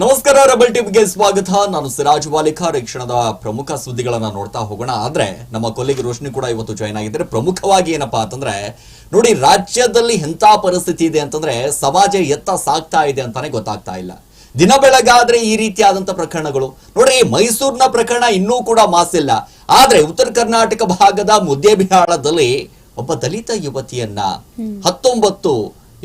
ನಮಸ್ಕಾರ ರಬಲ್ ಟಿಪ್ಗೆ ಸ್ವಾಗತ. ನಾನು ಸಿರಾಜ್ ವಾಲಿಕ ರಕ್ಷಣದ ಕ್ಷಣದ ಪ್ರಮುಖ ಸುದ್ದಿಗಳನ್ನ ನೋಡ್ತಾ ಹೋಗೋಣ. ಆದ್ರೆ ನಮ್ಮ ಕೊಲ್ಲಿಗೆ ರೋಶನಿ ಕೂಡ ಇವತ್ತು ಜಾಯ್ನ್ ಆಗಿದ್ದಾರೆ. ಪ್ರಮುಖವಾಗಿ ಏನಪ್ಪಾ ಅಂತಂದ್ರೆ ನೋಡಿ ರಾಜ್ಯದಲ್ಲಿ ಎಂತ ಪರಿಸ್ಥಿತಿ ಇದೆ ಅಂತಂದ್ರೆ ಸಮಾಜ ಎತ್ತ ಸಾಗ್ತಾ ಇದೆ ಅಂತಾನೆ ಗೊತ್ತಾಗ್ತಾ ಇಲ್ಲ. ದಿನ ಬೆಳಗಾದ್ರೆ ಈ ರೀತಿಯಾದಂತ ಪ್ರಕರಣಗಳು. ನೋಡ್ರಿ ಮೈಸೂರಿನ ಪ್ರಕರಣ ಇನ್ನೂ ಕೂಡ ಮಾಸಿಲ್ಲ. ಆದ್ರೆ ಉತ್ತರ ಕರ್ನಾಟಕ ಭಾಗದ ಮುದ್ದೇಬಿಹಾಳದಲ್ಲಿ ಒಬ್ಬ ದಲಿತ ಯುವತಿಯನ್ನ ಹತ್ತೊಂಬತ್ತು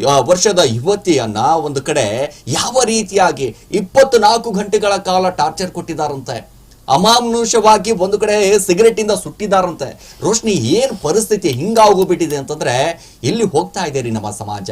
ವರ್ಷದ ಯುವತಿಯನ್ನ ಒಂದು ಕಡೆ ಯಾವ ರೀತಿಯಾಗಿ ಇಪ್ಪತ್ತು ನಾಲ್ಕು ಗಂಟೆಗಳ ಕಾಲ ಟಾರ್ಚರ್ ಕೊಟ್ಟಿದ್ದಾರಂತೆ. ಅಮಾನುಷವಾಗಿ ಒಂದು ಕಡೆ ಸಿಗರೆಟ್ ಇಂದ ಸುಟ್ಟಿದ್ದಾರಂತೆ. ರೋಶ್ನಿ, ಏನ್ ಪರಿಸ್ಥಿತಿ ಹಿಂಗಾಗೋಗ್ಬಿಟ್ಟಿದೆ ಅಂತಂದ್ರೆ ಎಲ್ಲಿ ಹೋಗ್ತಾ ಇದೆ ರೀ ನಮ್ಮ ಸಮಾಜ?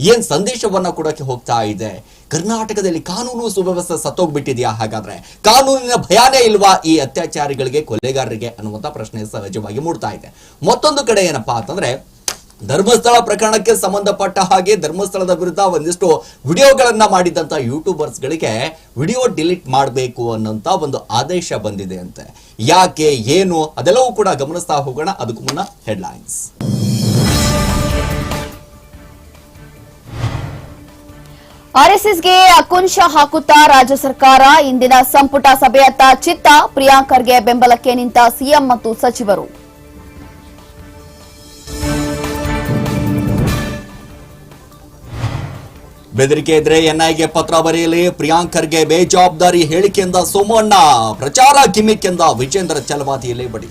ಏನ್ ಸಂದೇಶವನ್ನ ಕೊಡಕ್ಕೆ ಹೋಗ್ತಾ ಇದೆ? ಕರ್ನಾಟಕದಲ್ಲಿ ಕಾನೂನು ಸುವ್ಯವಸ್ಥೆ ಸತ್ತೋಗ್ಬಿಟ್ಟಿದೆಯಾ ಹಾಗಾದ್ರೆ? ಕಾನೂನಿನ ಭಯಾನೇ ಇಲ್ವಾ ಈ ಅತ್ಯಾಚಾರಿಗಳಿಗೆ, ಕೊಲೆಗಾರರಿಗೆ ಅನ್ನುವಂತ ಪ್ರಶ್ನೆ ಸಹಜವಾಗಿ ಮೂಡ್ತಾ ಇದೆ. ಮತ್ತೊಂದು ಕಡೆ ಏನಪ್ಪಾ ಅಂತಂದ್ರೆ ಧರ್ಮಸ್ಥಳ ಪ್ರಕರಣಕ್ಕೆ ಸಂಬಂಧಪಟ್ಟ ಹಾಗೆ ಧರ್ಮಸ್ಥಳದ ವಿರುದ್ಧ ಒಂದಿಷ್ಟು ವಿಡಿಯೋಗಳನ್ನ ಮಾಡಿದಂತ ಯೂಟ್ಯೂಬರ್ಸ್ ಗಳಿಗೆ ವಿಡಿಯೋ ಡಿಲೀಟ್ ಮಾಡಬೇಕು ಅನ್ನೋಂತ ಒಂದು ಆದೇಶ ಬಂದಿದೆ ಅಂತೆ. ಯಾಕೆ, ಏನು, ಅದೆಲ್ಲವೂ ಕೂಡ ಗಮನಿಸ್ತಾ ಹೋಗೋಣ. ಅದಕ್ಕೂ ಮುನ್ನ ಹೆಡ್ಲೈನ್ಸ್ ಆರ್ಎಸ್ಎಸ್ಗೆ ಅಕುಂಶ ಹಾಕುತ್ತಾ ರಾಜ್ಯ ಸರ್ಕಾರ ಇಂದಿನ ಸಂಪುಟ ಸಭೆಯತ್ತ ಚಿತ್ತ. ಪ್ರಿಯಾಂಕರ್ಗೆ ಬೆಂಬಲಕ್ಕೆ ನಿಂತ ಸಿಎಂ ಮತ್ತು ಸಚಿವರು. ಬೆದರಿಕೆ ಇದ್ರೆ ಎನ್ಐಗೆ ಪತ್ರ ಬರೆಯಲಿ, ಪ್ರಿಯಾಂಕರ್ಗೆ ಬೇಜವಾಬ್ದಾರಿ ಹೇಳಿಕೆಯಿಂದ ಸೋಮಣ್ಣ, ಪ್ರಚಾರ ಗಿಮಿಕ್ಕೆಂದ ವಿಜೇಂದ್ರ ಚಲವಾದಿಯಲ್ಲಿ ಬಡಿ.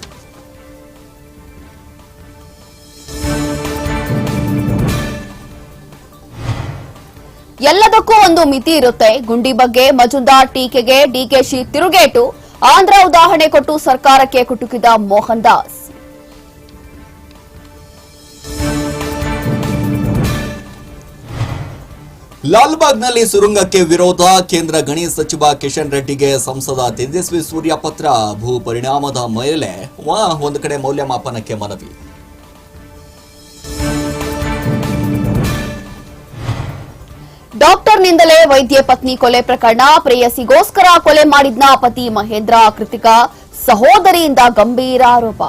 ಎಲ್ಲದಕ್ಕೂ ಒಂದು ಮಿತಿ ಇರುತ್ತೆ. ಗುಂಡಿ ಬಗ್ಗೆ ಮಜುಂದಾರ್ ಟೀಕೆಗೆ ಡಿಕೆಶಿ ತಿರುಗೇಟು. ಆಂಧ್ರ ಉದಾಹರಣೆ ಕೊಟ್ಟು ಸರ್ಕಾರಕ್ಕೆ ಕುಟುಕಿದ ಮೋಹನ್ ದಾಸ್. ಲಾಲ್ಬಾಗ್ನಲ್ಲಿ ಸುರಂಗಕ್ಕೆ ವಿರೋಧ. ಕೇಂದ್ರ ಗಣಿ ಸಚಿವ ಕಿಶನ್ ರೆಡ್ಡಿಗೆ ಸಂಸದ ತೇಜಸ್ವಿ ಸೂರ್ಯ ಪತ್ರ ಭೂ ಪರಿಣಾಮದ ಮೇಲೆ ಒಂದು ಕಡೆ ಮೌಲ್ಯಮಾಪನಕ್ಕೆ ಮನವಿ. ಡಾಕ್ಟರ್ನಿಂದಲೇ ವೈದ್ಯ ಪತ್ನಿ ಕೊಲೆ ಪ್ರಕರಣ. ಪ್ರೇಯಸಿಗೋಸ್ಕರ ಕೊಲೆ ಮಾಡಿದ್ನ ಪತಿ ಮಹೇಂದ್ರ ಕೃತಿಕ ಸಹೋದರಿಯಿಂದ ಗಂಭೀರ ಆರೋಪ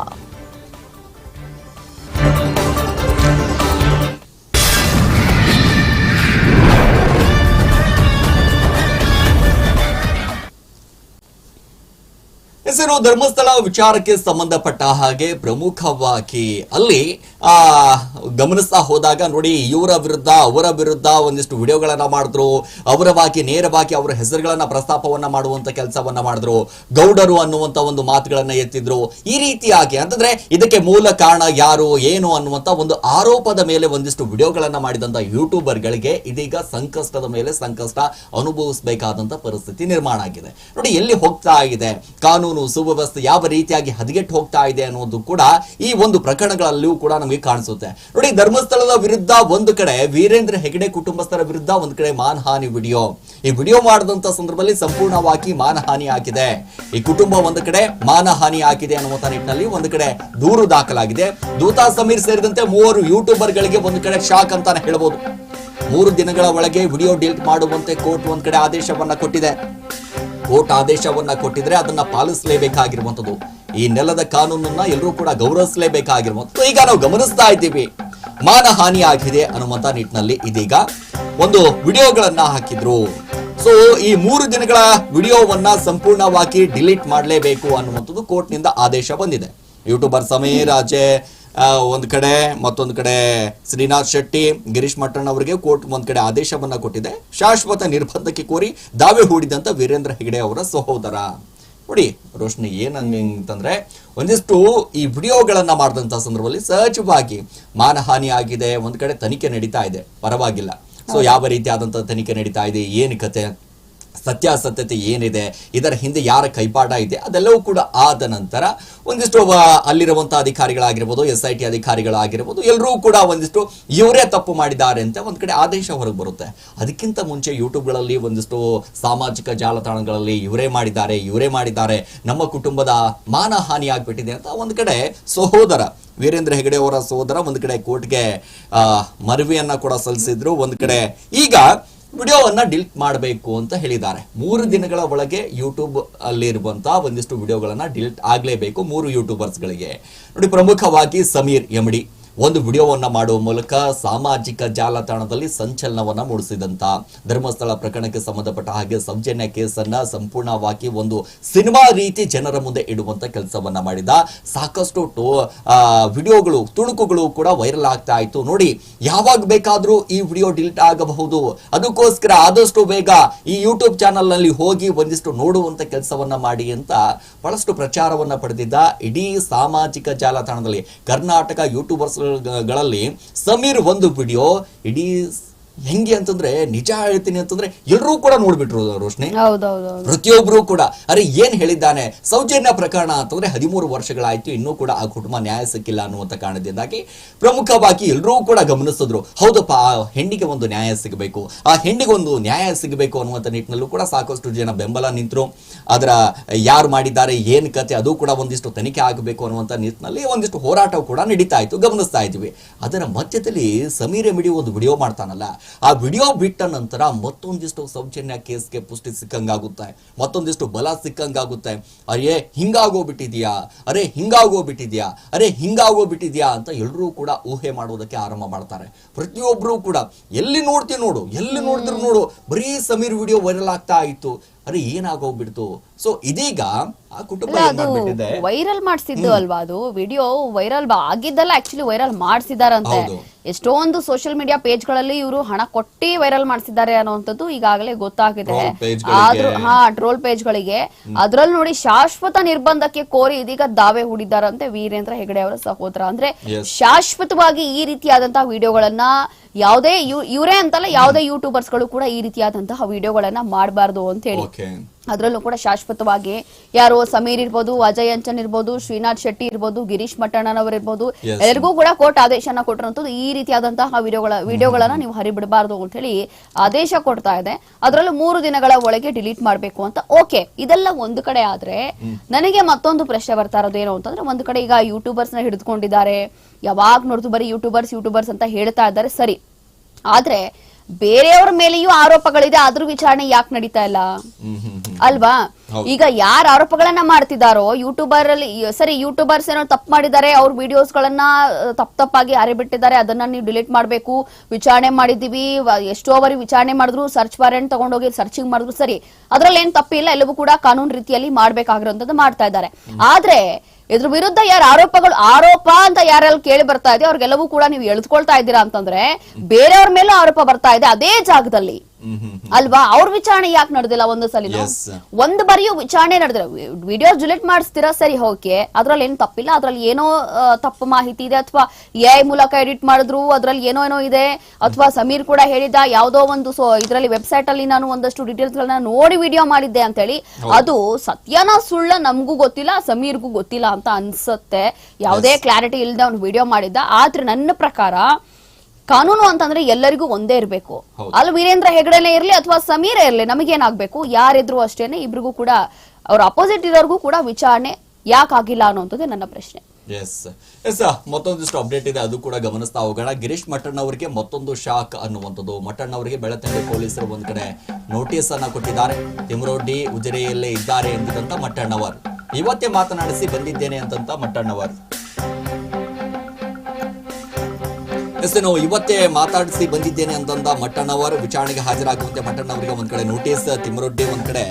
ಹೆಸರು ಧರ್ಮಸ್ಥಳ ವಿಚಾರಕ್ಕೆ ಸಂಬಂಧಪಟ್ಟ ಹಾಗೆ ಪ್ರಮುಖವಾಗಿ ಅಲ್ಲಿ ಆ, ಗಮನಿಸ್ತಾ ಹೋದಾಗ ನೋಡಿ, ಇವರ ವಿರುದ್ಧ, ಅವರ ವಿರುದ್ಧ ಒಂದಿಷ್ಟು ವಿಡಿಯೋಗಳನ್ನ ಮಾಡಿದ್ರು. ಅವರವಾಗಿ ನೇರವಾಗಿ ಅವರ ಹೆಸರುಗಳನ್ನ ಪ್ರಸ್ತಾಪವನ್ನ ಮಾಡುವಂತ ಕೆಲಸವನ್ನ ಮಾಡಿದ್ರು. ಗೌಡರು ಅನ್ನುವಂತ ಒಂದು ಮಾತುಗಳನ್ನ ಎತ್ತಿದ್ರು. ಈ ರೀತಿಯಾಗಿ ಅಂತಂದ್ರೆ ಇದಕ್ಕೆ ಮೂಲ ಕಾರಣ ಯಾರು, ಏನು ಅನ್ನುವಂತ ಒಂದು ಆರೋಪದ ಮೇಲೆ ಒಂದಿಷ್ಟು ವಿಡಿಯೋಗಳನ್ನ ಮಾಡಿದಂತ ಯೂಟ್ಯೂಬರ್ಗಳಿಗೆ ಇದೀಗ ಸಂಕಷ್ಟದ ಮೇಲೆ ಸಂಕಷ್ಟ ಅನುಭವಿಸಬೇಕಾದಂತ ಪರಿಸ್ಥಿತಿ ನಿರ್ಮಾಣ ಆಗಿದೆ. ನೋಡಿ, ಎಲ್ಲಿ ಹೋಗ್ತಾ ಇದೆ? ಕಾನೂನು ಸುವ್ಯವಸ್ಥೆ ಯಾವ ರೀತಿಯಾಗಿ ಹದಗೆಟ್ಟು ಹೋಗ್ತಾ ಇದೆ ಅನ್ನೋದು ಕೂಡ ಈ ಒಂದು ಪ್ರಕರಣಗಳಲ್ಲಿಯೂ ಕೂಡ ನಮಗೆ ಕಾಣಿಸುತ್ತೆ. ನೋಡಿ, ಧರ್ಮಸ್ಥಳದ ವಿರುದ್ಧ ಒಂದು ಕಡೆ ವೀರೇಂದ್ರ ಹೆಗಡೆ ಕುಟುಂಬಸ್ಥರ ವಿರುದ್ಧ ಒಂದು ಕಡೆ ಮಾನಹಾನಿ ವಿಡಿಯೋ. ಈ ವಿಡಿಯೋ ಮಾಡಿದಂತ ಸಂದರ್ಭದಲ್ಲಿ ಸಂಪೂರ್ಣವಾಗಿ ಮಾನಹಾನಿ ಆಗಿದೆ. ಈ ಕುಟುಂಬ ಒಂದು ಕಡೆ ಮಾನಹಾನಿ ಆಗಿದೆ ಅನ್ನುವಂತ ನಿಟ್ಟಿನಲ್ಲಿ ಒಂದು ಕಡೆ ದೂರು ದಾಖಲಾಗಿದೆ. ದೂತಾ ಸಮೀರ್ ಸೇರಿದಂತೆ ಮೂವರು ಯೂಟ್ಯೂಬರ್ ಗಳಿಗೆ ಒಂದು ಕಡೆ ಶಾಕ್ ಅಂತಾನೆ ಹೇಳ್ಬೋದು. ಮೂರು ದಿನಗಳ ಒಳಗೆ ವಿಡಿಯೋ ಡಿಲೀಟ್ ಮಾಡುವಂತೆ ಕೋರ್ಟ್ ಒಂದ್ ಕಡೆ ಆದೇಶವನ್ನ ಕೊಟ್ಟಿದೆ. ಕೋರ್ಟ್ ಆದೇಶವನ್ನ ಕೊಟ್ಟಿದ್ರೆ ಅದನ್ನ ಪಾಲಿಸಲೇಬೇಕಾಗಿರುವಂತದ್ದು ಈ ನೆಲದ ಕಾನೂನನ್ನ ಎಲ್ಲರೂ ಕೂಡ ಗೌರವಿಸಲೇಬೇಕಾಗಿರುವಂತ ಈಗ ನಾವು ಗಮನಿಸ್ತಾ ಇದ್ದೀವಿ. ಮಾನಹಾನಿ ಆಗಿದೆ ಅನ್ನುವಂತ ನಿಟ್ಟಿನಲ್ಲಿ ಇದೀಗ ಒಂದು ವಿಡಿಯೋಗಳನ್ನ ಹಾಕಿದ್ರು. ಸೊ ಈ ಮೂರು ದಿನಗಳ ವಿಡಿಯೋವನ್ನ ಸಂಪೂರ್ಣವಾಗಿ ಡಿಲೀಟ್ ಮಾಡಲೇಬೇಕು ಅನ್ನುವಂಥದ್ದು ಕೋರ್ಟ್ನಿಂದ ಆದೇಶ ಬಂದಿದೆ. ಯೂಟ್ಯೂಬರ್ ಸಮೀರ್ ಆಚೆ ಒಂದು ಕಡೆ, ಮತ್ತೊಂದು ಕಡೆ ಶ್ರೀನಾಥ್ ಶೆಟ್ಟಿ, ಗಿರೀಶ್ ಮಟ್ಟಣ್ಣ ಅವರಿಗೆ ಕೋರ್ಟ್ ಒಂದು ಕಡೆ ಆದೇಶವನ್ನ ಕೊಟ್ಟಿದೆ. ಶಾಶ್ವತ ನಿರ್ಬಂಧಕ್ಕೆ ಕೋರಿ ದಾವೆ ಹೂಡಿದಂತ ವೀರೇಂದ್ರ ಹೆಗಡೆ ಅವರ ಸಹೋದರ. ನೋಡಿ ರೋಶ್ನಿ ಏನಂತಂದ್ರೆ ಒಂದಿಷ್ಟು ಈ ವಿಡಿಯೋಗಳನ್ನ ಮಾಡಿದಂತ ಸಂದರ್ಭದಲ್ಲಿ ಸಹಜವಾಗಿ ಮಾನಹಾನಿ ಆಗಿದೆ ಒಂದ್ ಕಡೆ ತನಿಖೆ ನಡೀತಾ ಇದೆ. ಪರವಾಗಿಲ್ಲ. ಸೊ ಯಾವ ರೀತಿಯಾದಂತ ತನಿಖೆ ನಡೀತಾ ಇದೆ ಏನು ಕತೆ? ಸತ್ಯಾಸತ್ಯತೆ ಏನಿದೆ, ಇದರ ಹಿಂದೆ ಯಾರ ಕೈಪಾಠ ಇದೆ, ಅದೆಲ್ಲವೂ ಕೂಡ ಆದ ನಂತರ ಒಂದಿಷ್ಟು ಅಲ್ಲಿರುವಂತಹ ಅಧಿಕಾರಿಗಳಾಗಿರ್ಬೋದು ಎಸ್ ಐ ಟಿ ಅಧಿಕಾರಿಗಳಾಗಿರ್ಬೋದು ಎಲ್ಲರೂ ಕೂಡ ಒಂದಿಷ್ಟು ಇವರೇ ತಪ್ಪು ಮಾಡಿದ್ದಾರೆ ಅಂತ ಒಂದು ಕಡೆ ಆದೇಶ ಹೊರಗೆ ಬರುತ್ತೆ. ಅದಕ್ಕಿಂತ ಮುಂಚೆ ಯೂಟ್ಯೂಬ್ಗಳಲ್ಲಿ ಒಂದಿಷ್ಟು ಸಾಮಾಜಿಕ ಜಾಲತಾಣಗಳಲ್ಲಿ ಇವರೇ ಮಾಡಿದ್ದಾರೆ ಇವರೇ ಮಾಡಿದ್ದಾರೆ, ನಮ್ಮ ಕುಟುಂಬದ ಮಾನಹಾನಿ ಆಗ್ಬಿಟ್ಟಿದೆ ಅಂತ ಒಂದು ಕಡೆ ಸಹೋದರ ವೀರೇಂದ್ರ ಹೆಗಡೆ ಅವರ ಸಹೋದರ ಒಂದು ಕಡೆ ಕೋರ್ಟ್ಗೆ ಮನವಿಯನ್ನು ಕೂಡ ಸಲ್ಲಿಸಿದ್ರು. ಒಂದು ಕಡೆ ಈಗ ವಿಡಿಯೋವನ್ನ ಡಿಲೀಟ್ ಮಾಡಬೇಕು ಅಂತ ಹೇಳಿದ್ದಾರೆ. ಮೂರು ದಿನಗಳ ಒಳಗೆ ಯೂಟ್ಯೂಬ್ ಅಲ್ಲಿ ಇರುವಂತಹ ಒಂದಿಷ್ಟು ವಿಡಿಯೋಗಳನ್ನು ಡಿಲೀಟ್ ಆಗಲೇಬೇಕು ಮೂರು ಯೂಟ್ಯೂಬರ್ಸ್ಗಳಿಗೆ ನೋಡಿ ಪ್ರಮುಖವಾಗಿ ಸಮೀರ್ ಯಮಡಿ ಒಂದು ವಿಡಿಯೋವನ್ನ ಮಾಡುವ ಮೂಲಕ ಸಾಮಾಜಿಕ ಜಾಲತಾಣದಲ್ಲಿ ಸಂಚಲನವನ್ನ ಮೂಡಿಸಿದಂತ ಧರ್ಮಸ್ಥಳ ಪ್ರಕರಣಕ್ಕೆ ಸಂಬಂಧಪಟ್ಟ ಹಾಗೆ ಸೌಜನ್ಯ ಕೇಸನ್ನ ಸಂಪೂರ್ಣವಾಗಿ ಒಂದು ಸಿನಿಮಾ ರೀತಿ ಜನರ ಮುಂದೆ ಇಡುವಂತ ಕೆಲಸವನ್ನ ಮಾಡಿದ. ಸಾಕಷ್ಟು ವಿಡಿಯೋಗಳು, ತುಣುಕುಗಳು ಕೂಡ ವೈರಲ್ ಆಗ್ತಾ ಇತ್ತು. ನೋಡಿ, ಯಾವಾಗ ಬೇಕಾದರೂ ಈ ವಿಡಿಯೋ ಡಿಲೀಟ್ ಆಗಬಹುದು. ಅದಕ್ಕೋಸ್ಕರ ಆದಷ್ಟು ಬೇಗ ಈ ಯೂಟ್ಯೂಬ್ ಚಾನಲ್ನಲ್ಲಿ ಹೋಗಿ ಒಂದಿಷ್ಟು ನೋಡುವಂತ ಕೆಲಸವನ್ನ ಮಾಡಿ ಅಂತ ಬಹಳಷ್ಟು ಪ್ರಚಾರವನ್ನ ಪಡೆದಿದ್ದ ಇಡೀ ಸಾಮಾಜಿಕ ಜಾಲತಾಣದಲ್ಲಿ ಕರ್ನಾಟಕ ಯೂಟ್ಯೂಬರ್ಸ್ ಗಳಲ್ಲಿ ಸಮೀರ್ ಒಂದು ವಿಡಿಯೋ ಇಡೀ ಹೆಂಗೆ ಅಂತಂದ್ರೆ ನಿಜ ಹೇಳ್ತೀನಿ ಅಂತಂದ್ರೆ ಎಲ್ಲರೂ ಕೂಡ ನೋಡ್ಬಿಟ್ರು ರೋಶ್ನಿ. ಪ್ರತಿಯೊಬ್ರು ಕೂಡ. ಅರೆ ಏನ್ ಹೇಳಿದ್ದಾನೆ? ಸೌಜನ್ಯ ಪ್ರಕರಣ ಅಂತಂದ್ರೆ ಹದಿಮೂರು ವರ್ಷಗಳಾಯ್ತು ಇನ್ನೂ ಕೂಡ ಆ ಕುಟುಂಬ ನ್ಯಾಯ ಸಿಕ್ಕಿಲ್ಲ ಅನ್ನುವಂತ ಕಾರಣದಿಂದಾಗಿ ಪ್ರಮುಖವಾಗಿ ಎಲ್ಲರೂ ಕೂಡ ಗಮನಿಸಿದ್ರು. ಹೌದಪ್ಪ ಆ ಹೆಣ್ಣಿಗೆ ಒಂದು ನ್ಯಾಯ ಸಿಗಬೇಕು. ಆ ಹೆಂಡಿಗೆ ಒಂದು ನ್ಯಾಯ ಸಿಗಬೇಕು ಅನ್ನುವಂತ ನಿಟ್ಟಿನಲ್ಲೂ ಕೂಡ ಸಾಕಷ್ಟು ಜನ ಬೆಂಬಲ ನಿಂತರು. ಅದರ ಯಾರು ಮಾಡಿದ್ದಾರೆ ಏನ್ ಕತೆ ಅದು ಕೂಡ ಒಂದಿಷ್ಟು ತನಿಖೆ ಆಗಬೇಕು ಅನ್ನುವಂತ ನಿಟ್ಟಿನಲ್ಲಿ ಒಂದಿಷ್ಟು ಹೋರಾಟ ಕೂಡ ನಡೀತಾ ಇತ್ತು ಗಮನಿಸ್ತಾ ಇದ್ವಿ. ಅದರ ಮಧ್ಯದಲ್ಲಿ ಸಮೀರ ಮಿಡಿ ಒಂದು ವಿಡಿಯೋ ಮಾಡ್ತಾನಲ್ಲ ಆ ವಿಡಿಯೋ ಬಿಟ್ಟ ನಂತರ ಮತ್ತೊಂದಿಷ್ಟು ಸೌಜನ್ಯ ಕೇಸ್ಗೆ ಪುಷ್ಟಿ ಸಿಕ್ಕಂಗಾಗುತ್ತೆ, ಮತ್ತೊಂದಿಷ್ಟು ಬಲ ಸಿಕ್ಕಂಗಾಗುತ್ತೆ. ಅರೇ, ಹಿಂಗಾಗೋಗ್ಬಿಟ್ಟಿದ್ಯಾ? ಅರೆ ಹಿಂಗಾಗೋಗ್ಬಿಟ್ಟಿದ್ಯಾ? ಅರೆ, ಹಿಂಗಾಗೋಗ್ಬಿಟ್ಟಿದ್ಯಾ ಅಂತ ಎಲ್ಲರೂ ಕೂಡ ಊಹೆ ಮಾಡೋದಕ್ಕೆ ಆರಂಭ ಮಾಡ್ತಾರೆ. ಪ್ರತಿಯೊಬ್ಬರೂ ಕೂಡ, ಎಲ್ಲಿ ನೋಡ್ತೀನಿ ನೋಡು, ಎಲ್ಲಿ ನೋಡಿದ್ರು ನೋಡು, ಬರೀ ಸಮೀರ್ ವಿಡಿಯೋ ವೈರಲ್ ಆಗ್ತಾ ಇತ್ತು. ಅರೆ, ಏನಾಗೋಗ್ಬಿಡ್ತು? ಸೊ ಇದೀಗ ಆ ಕುಟುಂಬ ಏನ್ ಮಾಡ್ಬಿಟ್ಟಿದೆ? ವೈರಲ್ ಮಾಡಿಸಿದ್ದು ಅಲ್ವಾ? ಅದು ವಿಡಿಯೋ ವೈರಲ್ ಆಗಿದ್ದಲ್ಲ ಆಕ್ಚುಲಿ ವೈರಲ್ ಮಾಡಿಸಿದಾರಂತೆ. ಹೌದು. ಎಷ್ಟೊಂದು ಸೋಷಿಯಲ್ ಮೀಡಿಯಾ ಪೇಜ್ಗಳಲ್ಲಿ ಇವರು ಹಣ ಕೊಟ್ಟಿ ವೈರಲ್ ಮಾಡಿಸಿದ್ದಾರೆ ಅನ್ನುವಂಥದ್ದು ಈಗಾಗಲೇ ಗೊತ್ತಾಗಿದೆ. Troll page ಗಳಿಗೆ. ಆದ್ರೂ ಹಾ ಟ್ರೋಲ್ ಪೇಜ್ ಗಳಿಗೆ ಅದ್ರಲ್ಲಿ ನೋಡಿ ಶಾಶ್ವತ ನಿರ್ಬಂಧಕ್ಕೆ ಕೋರಿ ಇದೀಗ ದಾವೆ ಹೂಡಿದ್ದಾರಂತೆ ವೀರೇಂದ್ರ ಹೆಗಡೆ ಅವರ ಸಹೋದರ. ಅಂದ್ರೆ Yes. ಶಾಶ್ವತವಾಗಿ ಈ ರೀತಿಯಾದಂತಹ ವಿಡಿಯೋಗಳನ್ನ ಯಾವುದೇ ಇವ್- ಇವರೇ ಅಂತಲ್ಲ ಯಾವುದೇ ಯೂಟ್ಯೂಬರ್ಸ್ಗಳು ಕೂಡ ಈ ರೀತಿಯಾದಂತಹ ವಿಡಿಯೋಗಳನ್ನ ಮಾಡಬಾರ್ದು ಅಂತ ಹೇಳಿ. ಓಕೆ ಅದರಲ್ಲೂ ಕೂಡ ಶಾಶ್ವತವಾಗಿ ಯಾರು ಸಮೀರ್ ಇರ್ಬೋದು ಅಜಯ್ ಅಂಚನ್ ಇರ್ಬೋದು ಶ್ರೀನಾಥ್ ಶೆಟ್ಟಿ ಇರ್ಬೋದು ಗಿರೀಶ್ ಮಟ್ಟಣ್ಣನವರು ಇರ್ಬೋದು. ಎಲ್ಲರಿಗೂ ಕೂಡ ಕೋರ್ಟ್ ಆದೇಶನ ಕೊಟ್ಟಿರುವಂತದ್ದು ಈ ರೀತಿಯಾದಂತಹ ವಿಡಿಯೋಗಳ ವಿಡಿಯೋಗಳನ್ನ ನೀವು ಹರಿಬಿಡಬಾರ್ದು ಅಂತ ಹೇಳಿ ಆದೇಶ ಕೊಡ್ತಾ ಇದೆ. ಅದರಲ್ಲೂ ಮೂರು ದಿನಗಳ ಒಳಗೆ ಡಿಲೀಟ್ ಮಾಡಬೇಕು ಅಂತ. ಓಕೆ ಇದೆಲ್ಲ ಒಂದು ಕಡೆ ಆದ್ರೆ ನನಗೆ ಮತ್ತೊಂದು ಪ್ರಶ್ನೆ ಬರ್ತಾ ಇರೋದು ಏನು ಅಂತಂದ್ರೆ ಒಂದು ಕಡೆ ಈಗ ಯೂಟ್ಯೂಬರ್ಸ್ನ ಹಿಡಿದುಕೊಂಡಿದ್ದಾರೆ. ಯಾವಾಗ ನೋಡಿದ್ರು ಬರೀ ಯೂಟ್ಯೂಬರ್ಸ್ ಯೂಟ್ಯೂಬರ್ಸ್ ಅಂತ ಹೇಳ್ತಾ ಇದ್ದಾರೆ. ಸರಿ. ಆದ್ರೆ ಬೇರೆಯವ್ರ ಮೇಲೆಯೂ ಆರೋಪಗಳಿದೆ ಅದ್ರ ವಿಚಾರಣೆ ಯಾಕೆ ನಡೀತಾ ಇಲ್ಲ? ಅಲ್ವಾ? ಈಗ ಯಾರ ಆರೋಪಗಳನ್ನ ಮಾಡ್ತಿದಾರೋ ಯೂಟ್ಯೂಬರ್ ಅಲ್ಲಿ ಸರಿ ಯೂಟ್ಯೂಬರ್ಸ್ ಏನೋ ತಪ್ಪು ಮಾಡಿದ್ದಾರೆ ಅವ್ರ ವಿಡಿಯೋಸ್ ಗಳನ್ನ ತಪ್ಪ ತಪ್ಪಾಗಿ ಹರಿಬಿಟ್ಟಿದ್ದಾರೆ ಅದನ್ನ ನೀವು ಡಿಲೀಟ್ ಮಾಡ್ಬೇಕು ವಿಚಾರಣೆ ಮಾಡಿದೀವಿ ಎಷ್ಟೋ ಬಾರಿ ವಿಚಾರಣೆ ಮಾಡಿದ್ರು ಸರ್ಚ್ ವಾರೆಂಟ್ ತಗೊಂಡೋಗಿ ಸರ್ಚಿಂಗ್ ಮಾಡಿದ್ರು ಸರಿ. ಅದ್ರಲ್ಲಿ ಏನ್ ತಪ್ಪಿಲ್ಲ ಎಲ್ಲವೂ ಕೂಡ ಕಾನೂನು ರೀತಿಯಲ್ಲಿ ಮಾಡ್ಬೇಕಾಗಿರೋಂಥದ್ದು ಮಾಡ್ತಾ ಇದ್ದಾರೆ. ಆದ್ರೆ ಇದ್ರ ವಿರುದ್ಧ ಯಾರ ಆರೋಪಗಳು, ಆರೋಪ ಅಂತ ಯಾರೆಲ್ಲ ಕೇಳಿ ಬರ್ತಾ ಇದೆ, ಅವ್ರಿಗೆಲ್ಲವೂ ಕೂಡ ನೀವು ಎಳೆದುಕೊಳ್ತಾ ಇದ್ದೀರಾ ಅಂತಂದ್ರೆ ಬೇರೆಯವ್ರ ಮೇಲೂ ಆರೋಪ ಬರ್ತಾ ಇದೆ, ಅದೇ ಜಾಗದಲ್ಲಿ. ಅಲ್ವಾ? ಅವ್ರ ವಿಚಾರಣೆ ಯಾಕೆ ನಡೆದಿಲ್ಲ ಒಂದು ಸಲ ಒಂದ್ ಬಾರಿಯೂ ವಿಚಾರಣೆ ನಡೆದಿಲ್ಲ. ವಿಡಿಯೋ ಡಿಲೀಟ್ ಮಾಡಿಸ್ತೀರಾ ಸರಿ ಓಕೆ ಅದ್ರಲ್ಲಿ ಏನು ತಪ್ಪಿಲ್ಲ? ಅದ್ರಲ್ಲಿ ಏನೋ ತಪ್ಪು ಮಾಹಿತಿ ಇದೆ ಅಥವಾ ಎ ಮೂಲಕ ಎಡಿಟ್ ಮಾಡಿದ್ರು ಅದ್ರಲ್ಲಿ ಏನೋ ಏನೋ ಇದೆ ಅಥವಾ ಸಮೀರ್ ಕೂಡ ಹೇಳಿದ ಯಾವುದೋ ಒಂದು ಸೊ ಇದರಲ್ಲಿ ವೆಬ್ಸೈಟ್ ಅಲ್ಲಿ ನಾನು ಒಂದಷ್ಟು ಡೀಟೇಲ್ಸ್ ಗಳನ್ನ ನೋಡಿ ವಿಡಿಯೋ ಮಾಡಿದ್ದೆ ಅಂತ ಹೇಳಿ ಅದು ಸತ್ಯನ ಸುಳ್ಳ ನಮಗೂ ಗೊತ್ತಿಲ್ಲ ಸಮೀರ್ಗೂ ಗೊತ್ತಿಲ್ಲ ಅಂತ ಅನ್ಸುತ್ತೆ. ಯಾವುದೇ ಕ್ಲಾರಿಟಿ ಇಲ್ಲದೆ ಅವ್ನು ವಿಡಿಯೋ ಮಾಡಿದ್ದ. ಆದ್ರೆ ನನ್ನ ಪ್ರಕಾರ ಕಾನೂನು ಅಂತಂದ್ರೆ ಎಲ್ಲರಿಗೂ ಒಂದೇ ಇರಬೇಕು. ಅಲ್ಲಿ ವೀರೇಂದ್ರ ಹೆಗಡೆನೆ ಇರಲಿ ಅಥವಾ ಸಮೀರ ಇರ್ಲಿ ನಮಗೇನಾಗಬೇಕು? ಯಾರಿದ್ರು ಅಷ್ಟೇನೆ ಇಬ್ರಿಗೂ ಕೂಡ ಅವ್ರ ಅಪೋಸಿಟ್ ಇರೋರ್ಗೂ ಕೂಡ ವಿಚಾರಣೆ ಯಾಕಾಗಿಲ್ಲ ಅನ್ನೋದೇ ನನ್ನ ಪ್ರಶ್ನೆ. ಎಸ್ ಎಸ್ ಮತ್ತೊಂದಿಷ್ಟು ಅಪ್ಡೇಟ್ ಇದೆ ಅದು ಕೂಡ ಗಮನಿಸ್ತಾ ಹೋಗೋಣ. ಗಿರೀಶ್ ಮಠಣ್ಣ ಅವರಿಗೆ ಮತ್ತೊಂದು ಶಾಕ್ ಅನ್ನುವಂಥದ್ದು. ಮಠಣ್ಣ ಅವರಿಗೆ ಬೆಳತಂಡೆ ಪೊಲೀಸರು ಒಂದ್ ಕಡೆ ನೋಟಿಸ್ ಅನ್ನ ಕೊಟ್ಟಿದ್ದಾರೆ ತಿಮರೋಡ್ಡಿ ಉಜಿರೆಯಲ್ಲೇ ಇದ್ದಾರೆ ಎಂದಿದಂತ ಮಟ್ಟಣ್ಣವರ್ ಇವತ್ತೇ ಮಾತನಾಡಿಸಿ ಬಂದಿದ್ದೇನೆ ಅಂತಂತ ಮಟ್ಟಣ್ಣವರ್ ಎಸ್ ಇವತ್ತೇ ಮಾತಾಡಿಸಿ ಬಂದಿದ್ದೇನೆ ಅಂತಂದ ಮಟ್ಟಣ್ಣವರು ವಿಚಾರಣೆಗೆ ಹಾಜರಾಗುವಂತೆ ಮಟ್ಟಣ್ಣವರಿಗೆ ಒಂದ್ ಕಡೆ ನೋಟಿಸ್ ತಿಮ್ಮರೊಡ್ಡಿ ಒಂದ್ ಕಡೆ